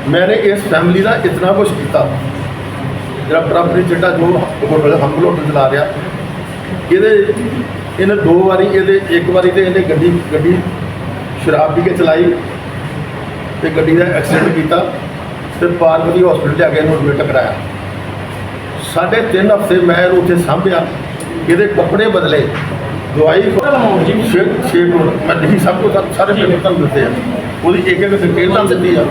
ਮੈंने ਇਸ ਫੈਮਿਲੀ ਦਾ ਇਤਨਾ ਕੁਝ ਕੀਤਾ। ਜਿਹੜਾ ਪ੍ਰਾਪਰਟੀ ਚਿੱਟਾ ਜੋ ਹੋਟਲ ਹੰਬਲ ਹੋਟਲ ਚਲਾ ਰਿਹਾ। ਇਹਦੇ, ਇਹਨੇ ਦੋ ਵਾਰੀ ਇਹਦੇ, ਇੱਕ ਵਾਰੀ ਤੇ ਇਹਨੇ ਗੱਡੀ ਗੱਡੀ ਸ਼ਰਾਬ ਪੀ ਕੇ ਚਲਾਈ। ਤੇ ਗੱਡੀ ਦਾ ਐਕਸੀਡੈਂਟ ਕੀਤਾ ਤੇ ਪਾਰਵਤੀ ਹਸਪੀਟਲ ਜਾ ਕੇ ਇਹਨੂੰ ਐਡਮਿਟ ਕਰਾਇਆ। ਸਾਢੇ ਤਿੰਨ ਹਫ਼ਤੇ ਮੈਂ ਇਹਨੂੰ ਉੱਥੇ ਸਾਂਭਿਆ। ਇਹਦੇ ਕੱਪੜੇ ਬਦਲੇ ਦਵਾਈ ਛੇ ਛੇ ਕਰੋੜ ਮੈਂ ਨਹੀਂ ਸਭ ਕੁਝ ਸਾਰੇ ਪੇਪਰ ਤੁਹਾਨੂੰ ਦਿੱਤੇ ਆ। ਉਹਦੀ ਇੱਕ ਇੱਕ ਡਿਟੇਲ ਤਾਂ ਦਿੱਤੀ ਆ।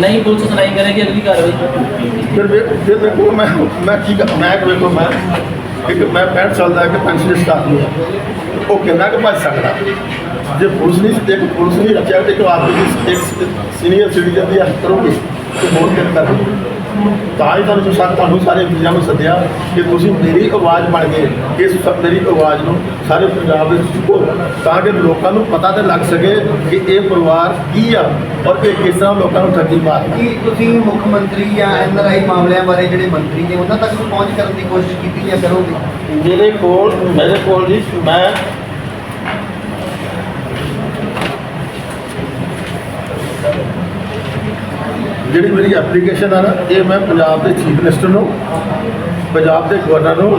ਨਹੀਂ ਪੁਲਿਸ ਸੁਣਾਈ ਕਰੇਗੀ ਅਗਲੀ ਕਾਰਵਾਈ। ਫਿਰ ਵੇ ਫਿਰ ਦੇਖੋ ਮੈਂ ਮੈਂ ਕੀ ਮੈਂ ਵੇਖੋ ਮੈਂ ਇੱਕ ਮੈਂ 65 ਸਾਲ ਦਾ ਇੱਕ ਪੈਨਸ਼ਨਿਸਟ ਆਦਮੀ ਹਾਂ ਉਹ ਕਿੰਨਾ ਕੁ ਭੱਜ ਸਕਦਾ? ਜੇ ਪੁਲਿਸ ਨਹੀਂ ਇੱਕ ਪੁਲਿਸ ਨਹੀਂ ਰੱਖਿਆ ਤੇ ਇੱਕ ਆਦਮੀ ਦੀ ਸੀਨੀਅਰ ਸਿਟੀਜ਼ਨ ਦੀ ਹੈਲਪ ਕਰੋਗੇ ਤੇ ਹੋਰ ਕਿੰਨਾ ਕਰੋਗੇ ਤਾਂ ਹੀ ਤੁਹਾਨੂੰ ਜੋ ਸਾ- ਤੁਹਾਨੂੰ ਸਾਰੇ ਵੀਰਾਂ ਨੂੰ ਸੱਦਿਆ ਕਿ ਤੁਸੀਂ ਮੇਰੀ ਆਵਾਜ਼ ਬਣ ਗਏ ਇਸ ਸਭ ਮੇਰੀ ਆਵਾਜ਼ ਨੂੰ ਸਾਰੇ ਪੰਜਾਬ ਦੇ ਵਿੱਚ ਚੁੱਕੋ ਤਾਂ ਕਿ ਲੋਕਾਂ ਨੂੰ ਪਤਾ ਤੇ ਲੱਗ ਸਕੇ ਕਿ ਇਹ ਪਰਿਵਾਰ ਕੀ ਆ ਔਰ ਇਹ ਕਿਸ ਤਰ੍ਹਾਂ ਲੋਕਾਂ ਨੂੰ ਠੱਗੀ ਮਾਰਦਾ ਕੀ ਤੁਸੀਂ ਮੁੱਖ ਮੰਤਰੀ ਜਾਂ ਐਨਆਰਆਈ ਮਾਮਲਿਆਂ ਬਾਰੇ ਜਿਹੜੇ ਮੰਤਰੀ ਨੇ ਉਹਨਾਂ ਤੱਕ ਪਹੁੰਚ ਕਰਨ ਦੀ ਕੋਸ਼ਿਸ਼ ਕੀਤੀ ਜਾਂ ਕਰੋਗੇ? ਮੇਰੇ ਕੋਲ ਮੇਰੇ ਕੋਲ ਜੀ ਮੈਂ ਜਿਹੜੀ ਮੇਰੀ ਐਪਲੀਕੇਸ਼ਨ ਆ ਨਾ, ਇਹ ਮੈਂ ਪੰਜਾਬ ਦੇ ਚੀਫ ਮਿਨਿਸਟਰ ਨੂੰ, ਪੰਜਾਬ ਦੇ ਗਵਰਨਰ ਨੂੰ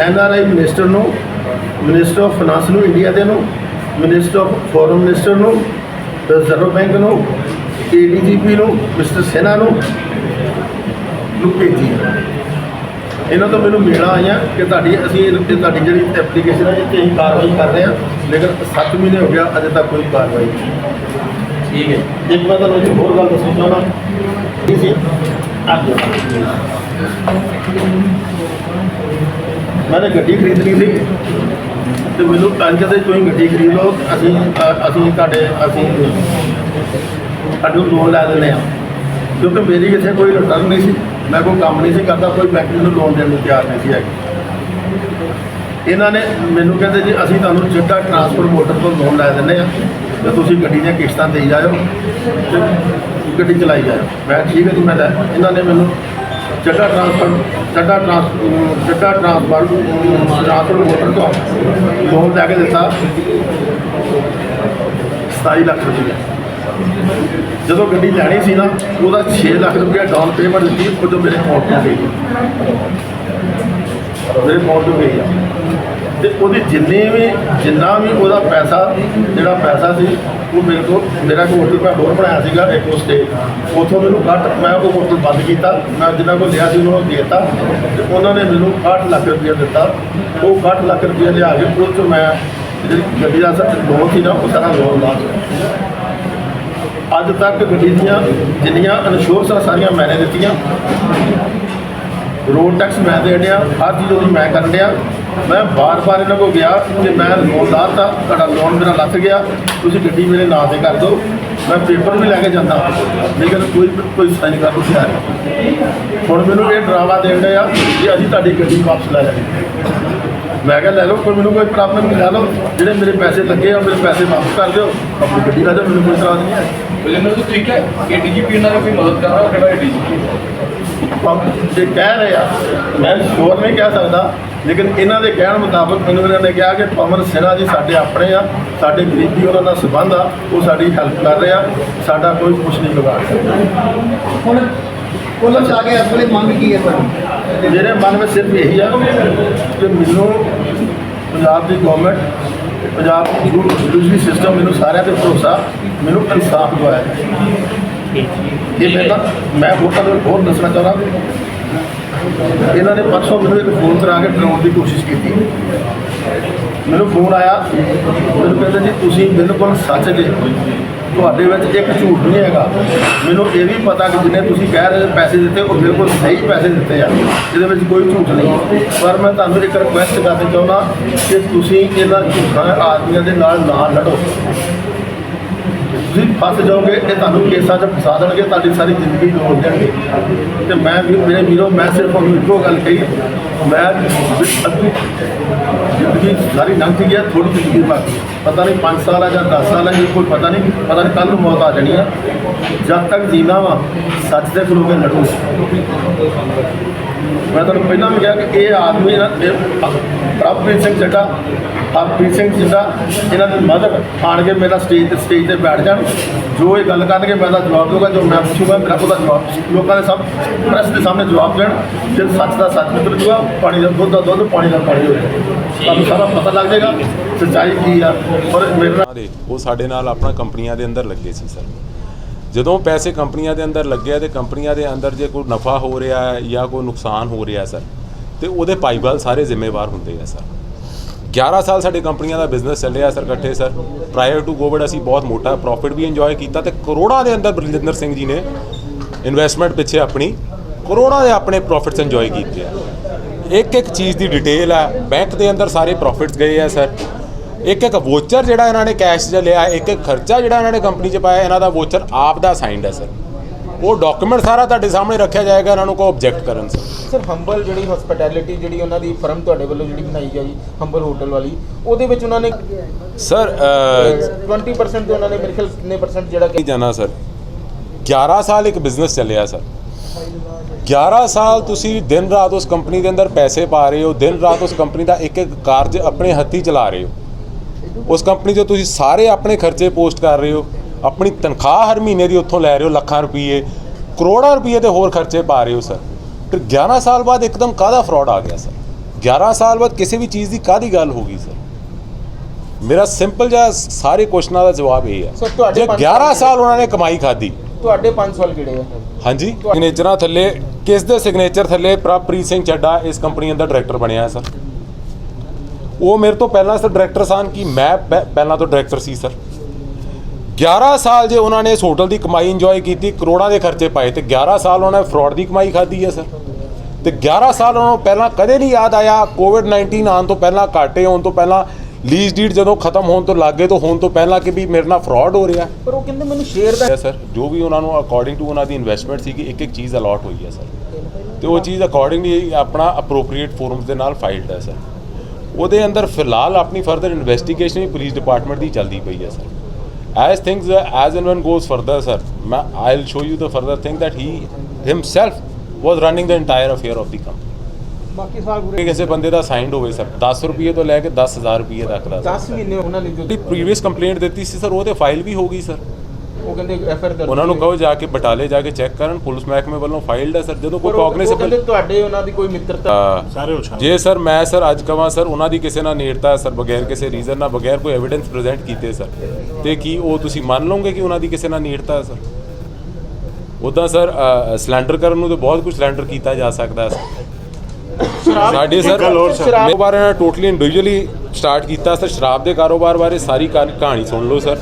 ਐੱਨ ਆਰ ਆਈ ਮਿਨਿਸਟਰ ਨੂੰ ਮਿਨਿਸਟਰ ਆਫ ਫਾਈਨਾਂਸ ਨੂੰ ਇੰਡੀਆ ਦੇ ਨੂੰ ਮਿਨਿਸਟਰ ਆਫ ਫੋਰਨ ਮਿਨਿਸਟਰ ਨੂੰ ਰਿਜ਼ਰਵ ਬੈਂਕ ਨੂੰ ਏਡੀਜੀਪੀ ਨੂੰ ਮਿਸਟਰ ਸੈਨਾ ਨੂੰ ਨੂੰ ਭੇਜੀ ਹੈ ਇਹਨਾਂ ਤੋਂ ਮੈਨੂੰ ਮਿਲਣਾ ਆਈਆਂ ਕਿ ਤੁਹਾਡੀ, ਅਸੀਂ ਇਹ ਤੁਹਾਡੀ ਜਿਹੜੀ ਐਪਲੀਕੇਸ਼ਨ ਹੈ ਇਹ 'ਤੇ ਅਸੀਂ ਕਾਰਵਾਈ ਕਰ ਰਹੇ ਹਾਂ, ਲੇਕਿਨ 7 ਮਹੀਨੇ ਹੋ ਗਿਆ, ਅਜੇ ਤੱਕ ਕੋਈ ਕਾਰਵਾਈ ਨਹੀਂ। ਠੀਕ ਹੈ। ਇੱਕ ਮੈਂ ਤੁਹਾਨੂੰ ਇੱਕ ਹੋਰ ਗੱਲ ਦੱਸਣੀ ਚਾਹੁੰਦਾ। ਠੀਕ ਸੀ ਆਪ ਮੈंने ਗੱਡੀ ਖਰੀਦਣੀ ਸੀ ਤੇ ਮੈਨੂੰ ਪੰਜ ਦੇ ਤੁਸੀਂ ਗੱਡੀ ਖਰੀਦ ਲਓ। ਅਸੀਂ ਅਸੀਂ ਤੁਹਾਡੇ, ਅਸੀਂ ਤੁਹਾਨੂੰ ਲੋਨ ਲੈ ਦਿੰਦੇ ਆ ਕਿਉਂਕਿ ਮੇਰੀ ਇੱਥੇ ਕੋਈ ਰਿਟਰਨ ਨਹੀਂ ਸੀ। ਮੈਂ ਕੋਈ ਕੰਮ ਨਹੀਂ ਸੀ ਕਰਦਾ, ਕੋਈ ਬੈਂਕ ਨੂੰ ਲੋਨ ਦੇਣ ਨੂੰ ਤਿਆਰ ਨਹੀਂ ਸੀ ਹੈਗੀ। ਇਹਨਾਂ ਨੇ ਮੈਨੂੰ ਕਹਿੰਦੇ ਜੀ, ਅਸੀਂ ਤੁਹਾਨੂੰ ਚਿੱਟਾ ਟਰਾਂਸਪੋਰਟ ਮੋਟਰ ਤੋਂ ਲੋਨ ਲੈ ਦਿੰਦੇ ਆ ਤੇ ਤੁਸੀਂ ਗੱਡੀ ਦੀਆਂ ਕਿਸ਼ਤਾਂ ਦੇਈ ਜਾਇਓ ਤੇ ਗੱਡੀ ਚਲਾਈ ਜਾਇਓ। ਮੈਂ ਠੀਕ ਹੈ ਜੀ, ਮੈਂ ਲੈ ਇਹਨਾਂ ਨੇ ਮੈਨੂੰ Chadda transport Chadda trans Chadda transport transport motor ਤੋਂ ਲੋਨ ਲੈ ਕੇ ਦਿੱਤਾ। 27 ਲੱਖ ਰੁਪਏ ਜਦੋਂ ਗੱਡੀ ਲੈਣੀ ਸੀ ਨਾ, ਉਹਦਾ 6 ਲੱਖ ਰੁਪਏ ਡਾਊਨ ਪੇਮੈਂਟ ਦਿੱਤੀ, ਉਹ ਜੋ ਮੇਰੇ ਅਕਾਊਂਟ ਤੋਂ ਗਈ। ਮੇਰੇ ਅਕਾਊਂਟ ਤੋਂ ਗਈ ਆ। ਤੇ ਉਹਦੀ ਜਿੰਨੀ ਵੀ, ਜਿੰਨਾ ਵੀ ਉਹਦਾ ਪੈਸਾ, ਜਿਹੜਾ ਪੈਸਾ ਸੀ, ਉਹ ਮੇਰੇ ਕੋਲ, ਮੇਰਾ ਕੋਲ ਹੋਟਲ ਮੈਂ ਹੋਰ ਬਣਾਇਆ ਸੀਗਾ, ਇੱਕ ਉਸ ਤੇ ਉਥੋਂ ਮੈਨੂੰ ਘੱਟ, ਮੈਂ ਉਹ ਹੋਟਲ ਬੰਦ ਕੀਤਾ। ਮੈਂ ਜਿੰਨਾ ਕੋਲ ਲਿਆ ਸੀ, ਉਹਨਾਂ ਨੂੰ ਦੇ ਦਿੱਤਾ। ਤੇ ਉਹਨਾਂ ਨੇ ਮੈਨੂੰ 8 ਲੱਖ ਰੁਪਏ ਦਿੱਤਾ। ਉਹ 8 ਲੱਖ ਰੁਪਏ ਲਿਆ ਕੇ ਉਹ ਤੋਂ ਮੈਂ ਜਿਹੜੀ ਗੱਡੀ ਦਾ ਲੋਨ ਸੀ ਨਾ, ਉਹ ਸਾਰਾ ਲੋਨ ਲਾ ਦਿੱਤਾ। ਅੱਜ ਤੱਕ ਗੱਡੀ ਦੀਆਂ ਜਿੰਨੀਆਂ ਇੰਸ਼ੋਰੈਂਸਾਂ ਸਾਰੀਆਂ ਮੈਨੇ ਦਿੱਤੀਆਂ। ਰੋਡ ਟੈਕਸ ਮੈਂ ਦੇ ਡਿਆ, ਹਰ ਚੀਜ਼ ਉਹਦੀ ਮੈਂ ਕਰਨ ਡਿਆ। ਮੈਂ ਬਾਰ-ਬਾਰ ਇਹਨਾਂ ਕੋਲ ਗਿਆ ਕਿ ਮੈਂ ਲੋਨ ਲਾਤਾ ਤੁਹਾਡਾ ਲੋਨ ਮੇਰਾ ਲੱਥ ਗਿਆ, ਤੁਸੀਂ ਗੱਡੀ ਮੇਰੇ ਨਾਂ ਤੇ ਕਰ ਦਿਓ, ਮੈਂ ਪੇਪਰ ਵੀ ਲੈ ਕੇ ਜਾਂਦਾ। ਲੇਕਿਨ ਕੋਈ ਕੋਈ ਸਾਈਨ ਕਰ ਨਹੀਂ ਰਿਹਾ ਹੁਣ ਮੈਨੂੰ ਇਹ ਡਰਾਵਾ ਦੇਣ ਡਿਆ ਕਿ ਅਸੀਂ ਤੁਹਾਡੀ ਗੱਡੀ ਵਾਪਸ ਲੈ ਜਾਣੀ ਮੈਂ ਕਿਹਾ, ਲੈ ਲਓ, ਕੋਈ ਮੈਨੂੰ ਕੋਈ ਪ੍ਰੋਬਲਮ ਨਹੀਂ ਲੈ ਲਓ। ਜਿਹੜੇ ਮੇਰੇ ਪੈਸੇ ਲੱਗੇ ਆ, ਮੇਰੇ ਪੈਸੇ ਵਾਪਸ ਕਰ ਦਿਓ। ਆਪਣੀ ਗੱਡੀ ਲੈ ਜਾਓ ਮੈਨੂੰ ਕੋਈ ਇਤਰਾਜ਼ ਨਹੀਂ ਹੈ। ਬਲਜਿੰਦਰ ਜੀ ਠੀਕ ਹੈ। ਕਿ ਡੀਜੀਪੀ ਇਹਨਾਂ ਦੀ ਕੋਈ ਮਦਦ ਕਰ ਰਿਹਾ, ਉਹ ਕਿਹੜਾ ਡੀਜੀਪੀ ਜੇ ਕਹਿ ਰਹੇ ਆ ਮੈਂ ਸ਼ੋਰ ਨਹੀਂ ਕਹਿ ਸਕਦਾ ਲੇਕਿਨ ਇਹਨਾਂ ਦੇ ਕਹਿਣ ਮੁਤਾਬਕ ਮੈਨੂੰ ਇਹਨਾਂ ਨੇ ਕਿਹਾ ਕਿ ਪਵਨ ਸਿਨਾ ਜੀ ਸਾਡੇ ਆਪਣੇ ਆ ਸਾਡੇ ਗਰੀਬੀ ਉਹਨਾਂ ਨਾਲ ਸੰਬੰਧ ਆ ਉਹ ਸਾਡੀ ਹੈਲਪ ਕਰ ਰਹੇ ਆ ਸਾਡਾ ਕੋਈ ਕੁਛ ਨਹੀਂ ਵਿਗਾੜ ਸਕਦਾ। ਹੁਣ ਕੁੱਲ ਮਿਲਾ ਕੇ ਇਸ ਵੇਲੇ ਮੰਗ ਕੀ ਹੈ ਤੁਹਾਡੀ? ਮੇਰੇ ਮਨ ਵਿੱਚ ਸਿਰਫ ਇਹੀ ਆ ਕਿ ਮੈਨੂੰ ਪੰਜਾਬ ਦੀ ਗਵਰਨਮੈਂਟ ਪੰਜਾਬ ਦੀ ਜੁਡੀਸ਼ਰੀ ਸਿਸਟਮ ਮੈਨੂੰ ਸਾਰਿਆਂ ਤੇ ਭਰੋਸਾ ਮੈਨੂੰ ਇਨਸਾਫ ਦਵਾਇਆ ਇਹ ਮੈਂ ਤਾਂ ਮੈਂ ਹੋਰ ਤੁਹਾਨੂੰ ਹੋਰ ਦੱਸਣਾ ਚਾਹੁੰਦਾ ਇਹਨਾਂ ਨੇ ਪਰਸੋਂ ਮੈਨੂੰ ਇੱਕ ਫੋਨ ਕਰਾ ਕੇ ਡਰਾਉਣ ਦੀ ਕੋਸ਼ਿਸ਼ ਕੀਤੀ। ਮੈਨੂੰ ਫੋਨ ਆਇਆ, ਮੈਨੂੰ ਕਹਿੰਦੇ ਜੀ, ਤੁਸੀਂ ਬਿਲਕੁਲ ਸੱਚ ਜੇ। ਤੁਹਾਡੇ ਵਿੱਚ ਇੱਕ ਝੂਠ ਨਹੀਂ ਹੈਗਾ। ਮੈਨੂੰ ਇਹ ਵੀ ਪਤਾ ਕਿ ਜਿੰਨੇ ਤੁਸੀਂ ਕਹਿ ਰਹੇ ਪੈਸੇ ਦਿੱਤੇ, ਉਹ ਬਿਲਕੁਲ ਸਹੀ ਪੈਸੇ ਦਿੱਤੇ ਆ। ਇਹਦੇ ਵਿੱਚ ਕੋਈ ਝੂਠ ਨਹੀਂ। ਪਰ ਮੈਂ ਤੁਹਾਨੂੰ ਇੱਕ ਰਿਕੁਐਸਟ ਕਰਨੀ ਚਾਹੁੰਦਾ ਕਿ ਤੁਸੀਂ ਇਹਨਾਂ ਝੂਠਾਂ ਆਦਮੀਆਂ ਦੇ ਨਾਲ ਨਾ ਲੜੋ। ਤੁਸੀਂ ਫਸ ਜਾਓਗੇ ਇਹ ਤੁਹਾਨੂੰ ਕੇਸਾਂ 'ਚ ਫਸਾ ਦੇਣਗੇ, ਤੁਹਾਡੀ ਸਾਰੀ ਜ਼ਿੰਦਗੀ ਡੋਲ ਦੇਣਗੇ। ਤੇ ਮੈਂ ਵੀ, ਮੇਰੇ ਵੀਰੋ, ਮੈਂ ਸਿਰਫ ਉਹਨੂੰ ਇੱਕੋ ਗੱਲ ਕਹੀ, ਮੈਂ ਅੱਧੀ ਜ਼ਿੰਦਗੀ ਸਾਰੀ ਲੰਘ ਗਈ ਹੈ ਥੋੜੀ ਜ਼ਿੰਦਗੀ ਬਾਕੀ ਪਤਾ ਨਹੀਂ 5 ਸਾਲ ਆ ਜਾਂ 10 ਸਾਲ ਹੈ ਇਹ ਕੋਈ ਪਤਾ ਨਹੀਂ ਪਤਾ ਨਹੀਂ ਕੱਲ ਨੂੰ ਮੌਤ ਆ ਜਾਣੀ ਆ। ਜਦ ਤੱਕ ਜੀਣਾ ਵਾ, ਸੱਚ ਦੇ ਖਲੋ ਕੇ ਲੜੋ। ਮੈਂ ਤੁਹਾਨੂੰ ਪਹਿਲਾਂ ਵੀ ਕਿਹਾ ਕਿ ਇਹ ਆਦਮੀ ਨਾ ਪ੍ਰਭਪ੍ਰੀਤ ਸਿੰਘ ਚੱਡਾ ਹਰਪ੍ਰੀਤ ਸਿੰਘ ਜਿੱਦਾਂ ਇਹਨਾਂ ਦੇ ਮਦਰ ਆਣ ਕੇ ਮੇਰਾ ਸਟੇਜ ਤੇ ਸਟੇਜ ਤੇ ਬੈਠ ਜਾਣ, ਜੋ ਇਹ ਗੱਲ ਕਰਨਗੇ, ਮੈਂ ਦਾ ਜਵਾਬ ਦਊਗਾ, ਜੋ ਮੈਂ ਪੁੱਛੂਗਾ, ਮੇਰਾ ਉਹਦਾ ਜਵਾਬ ਲੋਕਾਂ ਦੇ ਸਭ, ਪ੍ਰੈਸ ਦੇ ਸਾਹਮਣੇ ਜਵਾਬ ਦੇਣ ਫਿਰ ਸੱਚ ਦਾ ਸੱਚ ਨਿਕਲ ਜੂਗਾ, ਪਾਣੀ ਦਾ ਦੁੱਧ ਦਾ ਦੁੱਧ, ਪਾਣੀ ਦਾ ਪਾਣੀ ਹੋ ਜਾਏਗਾ ਤੁਹਾਨੂੰ ਸਾਰਾ ਪਤਾ ਲੱਗ ਜਾਏਗਾ, ਸੱਚਾਈ ਕੀ ਆ ਪਰ ਮੇਰੇ ਨਾਲ ਉਹ ਸਾਡੇ ਨਾਲ ਆਪਣਾ ਕੰਪਨੀਆਂ ਦੇ ਅੰਦਰ ਲੱਗੇ ਸੀ, ਸਰ। ਜਦੋਂ ਪੈਸੇ ਕੰਪਨੀਆਂ ਦੇ ਅੰਦਰ ਲੱਗਿਆ ਤੇ ਕੰਪਨੀਆਂ ਦੇ ਅੰਦਰ ਜੇ ਕੋਈ ਨਫਾ ਹੋ ਰਿਹਾ ਹੈ ਜਾਂ ਕੋਈ ਨੁਕਸਾਨ ਹੋ ਰਿਹਾ ਸਰ, ਤੇ ਉਹਦੇ ਭਾਈਵਾਲ ਸਾਰੇ ਜ਼ਿੰਮੇਵਾਰ ਹੁੰਦੇ ਆ ਸਰ। 11 ਸਾਲ ਸਾਡੇ ਕੰਪਨੀਆਂ ਦਾ ਬਿਜ਼ਨਸ ਚੱਲਿਆ ਸਰ ਇਕੱਠੇ ਸਰ। ਪ੍ਰਾਇਰ ਟੂ ਕੋਵਿਡ ਅਸੀਂ ਬਹੁਤ ਮੋਟਾ ਪ੍ਰੋਫਿਟ ਵੀ ਇੰਜੋਏ ਕੀਤਾ ਤੇ ਕਰੋੜਾਂ ਦੇ ਅੰਦਰ ਬਲਜਿੰਦਰ ਸਿੰਘ ਜੀ ਨੇ ਇਨਵੈਸਟਮੈਂਟ ਪਿੱਛੇ ਆਪਣੀ ਕਰੋੜਾਂ ਦੇ ਆਪਣੇ ਪ੍ਰੋਫਿਟਸ ਇੰਜੋਏ ਕੀਤੇ ਆ। ਇੱਕ ਇੱਕ ਚੀਜ਼ ਦੀ ਡਿਟੇਲ ਆ। ਬੈਂਕ ਦੇ ਅੰਦਰ ਸਾਰੇ ਪ੍ਰੋਫਿਟਸ ਗਏ ਆ ਸਰ। ਇੱਕ ਇੱਕ ਵੋਚਰ ਜਿਹੜਾ ਇਹਨਾਂ ਨੇ ਕੈਸ਼ 'ਚ ਲਿਆ ਇੱਕ ਇੱਕ ਖਰਚਾ ਜਿਹੜਾ ਇਹਨਾਂ ਨੇ ਕੰਪਨੀ 'ਚ ਪਾਇਆ ਇਹਨਾਂ ਦਾ ਵੋਚਰ ਆਪ ਦਾ ਸਾਈਨਡ ਹੈ ਸਰ ਉਹ ਡਾਕੂਮੈਂਟ ਸਾਰਾ ਤੁਹਾਡੇ ਸਾਹਮਣੇ ਰੱਖਿਆ ਜਾਏਗਾ ਇਹਨਾਂ ਨੂੰ ਕੋਈ ਆਬਜੈਕਟ ਕਰਨ ਸਰ ਸਰ ਹੰਬਲ ਜਿਹੜੀ ਹਸਪਿਟੈਲਿਟੀ ਜਿਹੜੀ ਉਹਨਾਂ ਦੀ ਫਰਮ ਤੁਹਾਡੇ ਵੱਲੋਂ ਜਿਹੜੀ ਬਣਾਈ ਗਈ ਹੰਬਲ ਹੋਟਲ ਵਾਲੀ ਉਹਦੇ ਵਿੱਚ ਉਹਨਾਂ ਨੇ ਸਰ 20% ਤੇ ਉਹਨਾਂ ਨੇ ਮੇਰੇ ਖਿਆਲ ਕਿੰਨੇ ਪਰਸੈਂਟ ਜਿਹੜਾ ਕੀ ਜਾਣਾ ਸਰ 11 ਸਾਲ ਇੱਕ ਬਿਜ਼ਨਸ ਚੱਲਿਆ ਸਰ 11 ਸਾਲ ਤੁਸੀਂ ਦਿਨ ਰਾਤ ਉਸ ਕੰਪਨੀ ਦੇ ਅੰਦਰ ਪੈਸੇ ਪਾ ਰਹੇ ਹੋ ਦਿਨ ਰਾਤ ਉਸ ਕੰਪਨੀ ਦਾ ਇੱਕ ਇੱਕ ਕਾਰਜ ਆਪਣੇ ਹੱਥੀ ਚਲਾ ਰਹੇ ਹੋ। ਉਸ ਕੰਪਨੀ 'ਚੋਂ ਤੁਸੀਂ ਸਾਰੇ ਆਪਣੇ ਖਰਚੇ ਪੋਸਟ ਕਰ ਰਹੇ ਹੋ। ਆਪਣੀ ਤਨਖਾਹ ਹਰ ਮਹੀਨੇ ਦੀ ਉੱਥੋਂ ਲੈ ਰਹੇ ਹੋ ਲੱਖਾਂ ਰੁਪਏ ਕਰੋੜਾਂ ਰੁਪਏ ਤੇ ਹੋਰ ਖਰਚੇ ਪਾ ਰਹੇ ਹੋ ਸਰ। ਫਿਰ 11 ਸਾਲ ਬਾਅਦ ਇੱਕਦਮ ਕਾਹਦਾ ਫਰਾਡ ਆ ਗਿਆ ਸਰ? 11 ਸਾਲ ਬਾਅਦ ਕਿਸੇ ਵੀ ਚੀਜ਼ ਦੀ ਕਾਹਦੀ ਗੱਲ ਹੋ ਗਈ ਸਰ? ਮੇਰਾ ਸਿੰਪਲ ਜਿਹਾ ਸਾਰੇ ਕੁਐਸਚਨਾਂ ਦਾ ਜਵਾਬ ਇਹ ਹੈ ਜੇ ਪੰਜ 11 ਸਾਲ ਉਹਨਾਂ ਨੇ ਕਮਾਈ ਖਾਧੀ। ਤੁਹਾਡੇ 5 ਸਾਲ ਕਿਹੜੇ ਆ? ਹਾਂਜੀ? ਸਿਗਨੇਚਰਾਂ ਥੱਲੇ ਕਿਸ ਦੇ ਸਿਗਨੇਚਰ ਥੱਲੇ ਪ੍ਰਭਪ੍ਰੀਤ ਸਿੰਘ ਚੱਡਾ ਇਸ ਕੰਪਨੀ ਅੰਦਰ ਡਾਇਰੈਕਟਰ ਬਣਿਆ ਹੈ ਸਰ? ਉਹ ਮੇਰੇ ਤੋਂ ਪਹਿਲਾਂ ਸਰ ਡਾਇਰੈਕਟਰ ਸਨ ਕਿ ਮੈਂ ਪਹਿ- ਪਹਿਲਾਂ ਤੋਂ ਡਾਇਰੈਕਟਰ ਸੀ ਸਰ। 11 ਸਾਲ ਜੇ ਉਹਨਾਂ ਨੇ ਇਸ ਹੋਟਲ ਦੀ ਕਮਾਈ ਇੰਜੋਏ ਕੀਤੀ ਕਰੋੜਾਂ ਦੇ ਖਰਚੇ ਪਾਏ ਤੇ 11 ਸਾਲ ਉਹਨਾਂ ਨੇ ਫਰਾਡ ਦੀ ਕਮਾਈ ਖਾਧੀ ਹੈ ਸਰ। ਤੇ 11 ਸਾਲ ਉਹਨਾਂ ਨੂੰ ਪਹਿਲਾਂ ਕਦੇ ਨਹੀਂ ਯਾਦ ਆਇਆ ਕੋਵਿਡ 19 ਆਉਣ ਤੋਂ ਪਹਿਲਾਂ ਘਾਟੇ ਹੋਣ ਤੋਂ ਪਹਿਲਾਂ ਲੀਜ਼ ਡੀਡ ਜਦੋਂ ਖਤਮ ਹੋਣ ਤੋਂ ਲੱਗੇ ਤੋਂ ਹੋਣ ਤੋਂ ਪਹਿਲਾਂ ਕਿ ਵੀ ਮੇਰੇ ਨਾਲ ਫਰਾਡ ਹੋ ਰਿਹਾ। ਪਰ ਉਹ ਕਹਿੰਦੇ ਮੈਨੂੰ ਸ਼ੇਅਰ ਦਾ ਸਰ ਜੋ ਵੀ ਉਹਨਾਂ ਨੂੰ ਅਕੋਰਡਿੰਗ ਟੂ ਉਹਨਾਂ ਦੀ ਇਨਵੈਸਟਮੈਂਟ ਸੀਗੀ ਇੱਕ ਇੱਕ ਚੀਜ਼ ਅਲਾਟ ਹੋਈ ਹੈ ਸਰ। ਤੇ ਉਹ ਚੀਜ਼ ਅਕੋਰਡਿੰਗਲੀ ਆਪਣਾ ਅਪਰੋਪਰੀਏਟ ਫੋਰਮਸ ਦੇ ਨਾਲ ਫਾਈਲਡ ਹੈ ਸਰ। ਉਹਦੇ ਅੰਦਰ ਫਿਲਹਾਲ ਆਪਣੀ ਫਰਦਰ ਇਨਵੈਸਟੀਗੇਸ਼ਨ ਵੀ ਪੁਲਿਸ ਡਿਪਾਰਟਮੈਂਟ ਦੀ ਚੱਲਦੀ ਪਈ ਹੈ sir as things uh, as and when goes further sir ma- i'll show you the further thing that he himself was running the entire affair of the company ਬਾਕੀ ਸਾਲ ਪੂਰੇ ਕਿਸੇ ਬੰਦੇ ਦਾ ਸਾਈਨਡ ਹੋਵੇ ਸਰ 10 ਰੁਪਏ ਤੋਂ ਲੈ ਕੇ 10000 ਰੁਪਏ ਤੱਕ ਦਾ 10 ਮਹੀਨੇ ਉਹਨਾਂ ਨੇ ਜੋ ਪ੍ਰੀਵੀਅਸ ਕੰਪਲੇਂਟ ਦਿੱਤੀ ਸੀ ਸਰ ਉਹ ਤੇ ਫਾਈਲ ਵੀ ਹੋ ਗਈ ਸਰ ਉਹ ਕਹਿੰਦੇ ਐਫ ਆਰ ਦਰਜ ਉਹਨਾਂ ਨੂੰ। ਕਹੋ ਜਾ ਕੇ ਬਟਾਲੇ ਜਾ ਕੇ ਚੈੱਕ ਕਰਨ ਪੁਲਿਸ ਮਹਿਕਮੇ ਵੱਲੋਂ ਫਾਈਲਡ ਹੈ ਸਰ ਜਦੋਂ ਕੋਈ ਉਹ ਕਹਿੰਦੇ ਕੋਗਨੀਸੇਬਲ ਤੁਹਾਡੇ ਉਹਨਾਂ ਦੀ ਕੋਈ ਮਿੱਤਰਤਾ ਜੇ ਸਰ ਮੈਂ ਸਰ ਅੱਜ ਕਵਾਂ ਸਰ ਉਹਨਾਂ ਦੀ ਕਿਸੇ ਨਾਲ ਨੇੜਤਾ ਹੈ ਸਰ ਬਗੈਰ ਕਿਸੇ ਰੀਜ਼ਨ ਨਾਲ ਬਗੈਰ ਕੋਈ ਐਵੀਡੈਂਸ ਪ੍ਰੈਜ਼ੈਂਟ ਕੀਤੇ ਸਰ। ਤੇ ਕੀ ਉਹ ਤੁਸੀਂ ਮੰਨ ਲਓਗੇ ਕਿ ਉਹਨਾਂ ਦੀ ਕਿਸੇ ਨਾਲ ਨੇੜਤਾ ਹੈ ਸਰ? ਉਦਾਂ ਸਰ ਸਿਲੰਡਰ ਕਰਨ ਨੂੰ ਤੇ ਬਹੁਤ ਕੁਝ ਸਿਲੰਡਰ ਕੀਤਾ ਜਾ ਸਕਦਾ ਹੈ ਸਰ। ਸ਼ਰਾਬ ਸਾਡੇ ਸਰ ਸ਼ਰਾਬ ਕਾਰੋਬਾਰ ਟੋਟਲੀ ਇੰਡੀਵਿਜੂਅਲੀ ਸਟਾਰਟ ਕੀਤਾ ਸਰ। ਸ਼ਰਾਬ ਦੇ ਕਾਰੋਬਾਰ ਬਾਰੇ ਸਾਰੀ ਕਹਾਣੀ ਸੁਣ ਲਓ ਸਰ।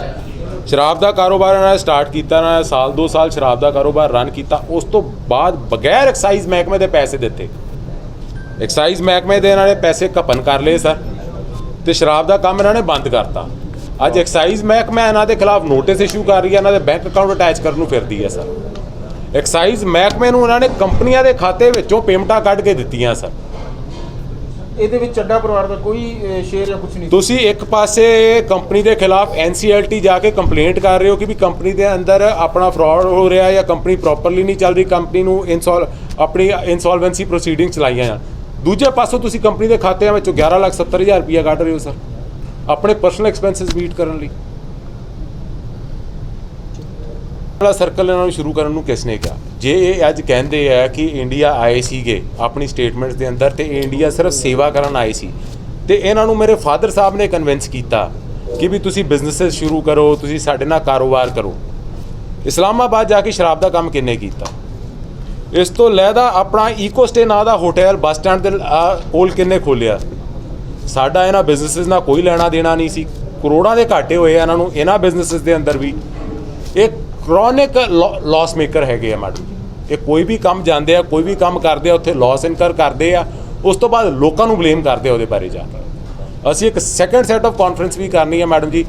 ਸ਼ਰਾਬ ਦਾ ਕਾਰੋਬਾਰ ਇਹਨਾਂ ਨੇ ਸਟਾਰਟ ਕੀਤਾ ਨਾ ਸਾਲ 2 ਸਾਲ ਸ਼ਰਾਬ ਦਾ ਕਾਰੋਬਾਰ ਰਨ ਕੀਤਾ। ਉਸ ਤੋਂ ਬਾਅਦ ਬਗੈਰ ਐਕਸਾਈਜ਼ ਮਹਿਕਮੇ ਦੇ ਪੈਸੇ ਦਿੱਤੇ। ਐਕਸਾਈਜ਼ ਮਹਿਕਮੇ ਦੇ ਇਹਨਾਂ ਨੇ ਪੈਸੇ ਘਪਨ ਕਰ ਲਏ ਸਰ ਤੇ ਸ਼ਰਾਬ ਦਾ ਕੰਮ ਇਹਨਾਂ ਨੇ ਬੰਦ ਕਰਤਾ। ਅੱਜ ਐਕਸਾਈਜ਼ ਮਹਿਕਮਾ ਇਹਨਾਂ ਦੇ ਖਿਲਾਫ ਨੋਟਿਸ ਇਸ਼ੂ ਕਰ ਰਹੀ ਹੈ, ਇਹਨਾਂ ਦੇ ਬੈਂਕ ਅਕਾਊਂਟ ਅਟੈਚ ਕਰਨ ਨੂੰ ਫਿਰਦੀ ਹੈ ਸਰ ਐਕਸਾਈਜ਼ ਮਹਿਕਮੇ ਨੂੰ ਇਹਨਾਂ ਨੇ ਕੰਪਨੀਆਂ ਦੇ ਖਾਤੇ ਵਿੱਚੋਂ ਪੇਮੈਂਟਾਂ ਕੱਢ ਕੇ ਦਿੱਤੀਆਂ ਸਰ ਇਹਦੇ ਵਿੱਚ ਚੱਡਾ ਪਰਿਵਾਰ ਦਾ ਕੋਈ ਸ਼ੇਅਰ ਜਾਂ ਕੁਝ ਨਹੀਂ ਤੁਸੀਂ ਇੱਕ ਪਾਸੇ ਕੰਪਨੀ ਦੇ ਖਿਲਾਫ ਐਨਸੀਐਲਟੀ ਜਾ ਕੇ ਕੰਪਲੇਂਟ ਕਰ ਰਹੇ ਹੋ ਕਿ ਵੀ ਕੰਪਨੀ ਦੇ ਅੰਦਰ ਆਪਣਾ ਫਰਾਡ ਹੋ ਰਿਹਾ ਜਾਂ ਕੰਪਨੀ ਪ੍ਰੋਪਰਲੀ ਨਹੀਂ ਚੱਲ ਰਹੀ ਕੰਪਨੀ ਨੂੰ ਇਨਸੋਲ ਆਪਣੀ ਇਨਸੋਲਵੈਂਸੀ ਪ੍ਰੋਸੀਡਿੰਗ ਚਲਾਈਆਂ ਆ ਦੂਜੇ ਪਾਸੋਂ ਤੁਸੀਂ ਕੰਪਨੀ ਦੇ ਖਾਤਿਆਂ ਵਿੱਚੋਂ 11 ਲੱਖ 70 ਹਜ਼ਾਰ ਰੁਪਇਆ ਕੱਢ ਰਹੇ ਹੋ ਸਰ। ਆਪਣੇ ਪਰਸਨਲ ਐਕਸਪੈਂਸਸ ਮੀਟ ਕਰਨ ਲਈ। ਵਾਲਾ ਸਰਕਲ ਇਹਨਾਂ ਨੂੰ ਸ਼ੁਰੂ ਕਰਨ ਨੂੰ ਕਿਸ ਨੇ ਕਿਹਾ? ਜੇ ਇਹ ਅੱਜ ਕਹਿੰਦੇ ਆ ਕਿ ਇੰਡੀਆ ਆਏ ਸੀਗੇ ਆਪਣੀ ਸਟੇਟਮੈਂਟਸ ਦੇ ਅੰਦਰ, ਤੇ ਇੰਡੀਆ ਸਿਰਫ ਸੇਵਾ ਕਰਨ ਆਏ ਸੀ, ਤੇ ਇਹਨਾਂ ਨੂੰ ਮੇਰੇ ਫਾਦਰ ਸਾਹਿਬ ਨੇ ਕਨਵਿੰਸ ਕੀਤਾ ਕਿ ਵੀ ਤੁਸੀਂ ਬਿਜ਼ਨੈਸਸ ਸ਼ੁਰੂ ਕਰੋ, ਤੁਸੀਂ ਸਾਡੇ ਨਾਲ ਕਾਰੋਬਾਰ ਕਰੋ। ਇਸਲਾਮਾਬਾਦ ਜਾ ਕੇ ਸ਼ਰਾਬ ਦਾ ਕੰਮ ਕਿੰਨੇ ਕੀਤਾ? ਇਸ ਤੋਂ ਲੈਦਾ ਆਪਣਾ ਈਕੋ ਈਕੋਸਟੇ ਨਾਂ ਦਾ ਹੋਟਲ ਬੱਸ ਸਟੈਂਡ ਦੇ ਕੋਲ ਕਿੰਨੇ ਖੋਲਿਆ? ਸਾਡਾ ਇਹਨਾਂ ਬਿਜ਼ਨੈਸਸ ਨਾਲ ਕੋਈ ਲੈਣਾ ਦੇਣਾ ਨਹੀਂ ਸੀ। ਕਰੋੜਾਂ ਦੇ ਘਾਟੇ ਹੋਏ ਇਹਨਾਂ ਨੂੰ, ਇਹਨਾਂ ਬਿਜ਼ਨੈਸਸ ਦੇ ਅੰਦਰ ਵੀ। ਕ੍ਰੋਨਿਕ ਲਾਸ ਮੇਕਰ ਹੈਗੇ ਆ ਮੈਡਮ ਜੀ। ਇਹ ਕੋਈ ਵੀ ਕੰਮ ਜਾਂਦੇ ਆ, ਕੋਈ ਵੀ ਕੰਮ ਕਰਦੇ ਆ, ਉੱਥੇ ਲਾਸ ਇਨਕਰ ਕਰਦੇ ਆ, ਉਸ ਤੋਂ ਬਾਅਦ ਲੋਕਾਂ ਨੂੰ ਬਲੇਮ ਕਰਦੇ ਆ ਉਹਦੇ ਬਾਰੇ ਜਾ ਕੇ। ਅਸੀਂ ਇੱਕ ਸੈਕੰਡ ਸੈਟ ਆਫ ਕਾਨਫਰੰਸ ਵੀ ਕਰਨੀ ਹੈ ਮੈਡਮ ਜੀ।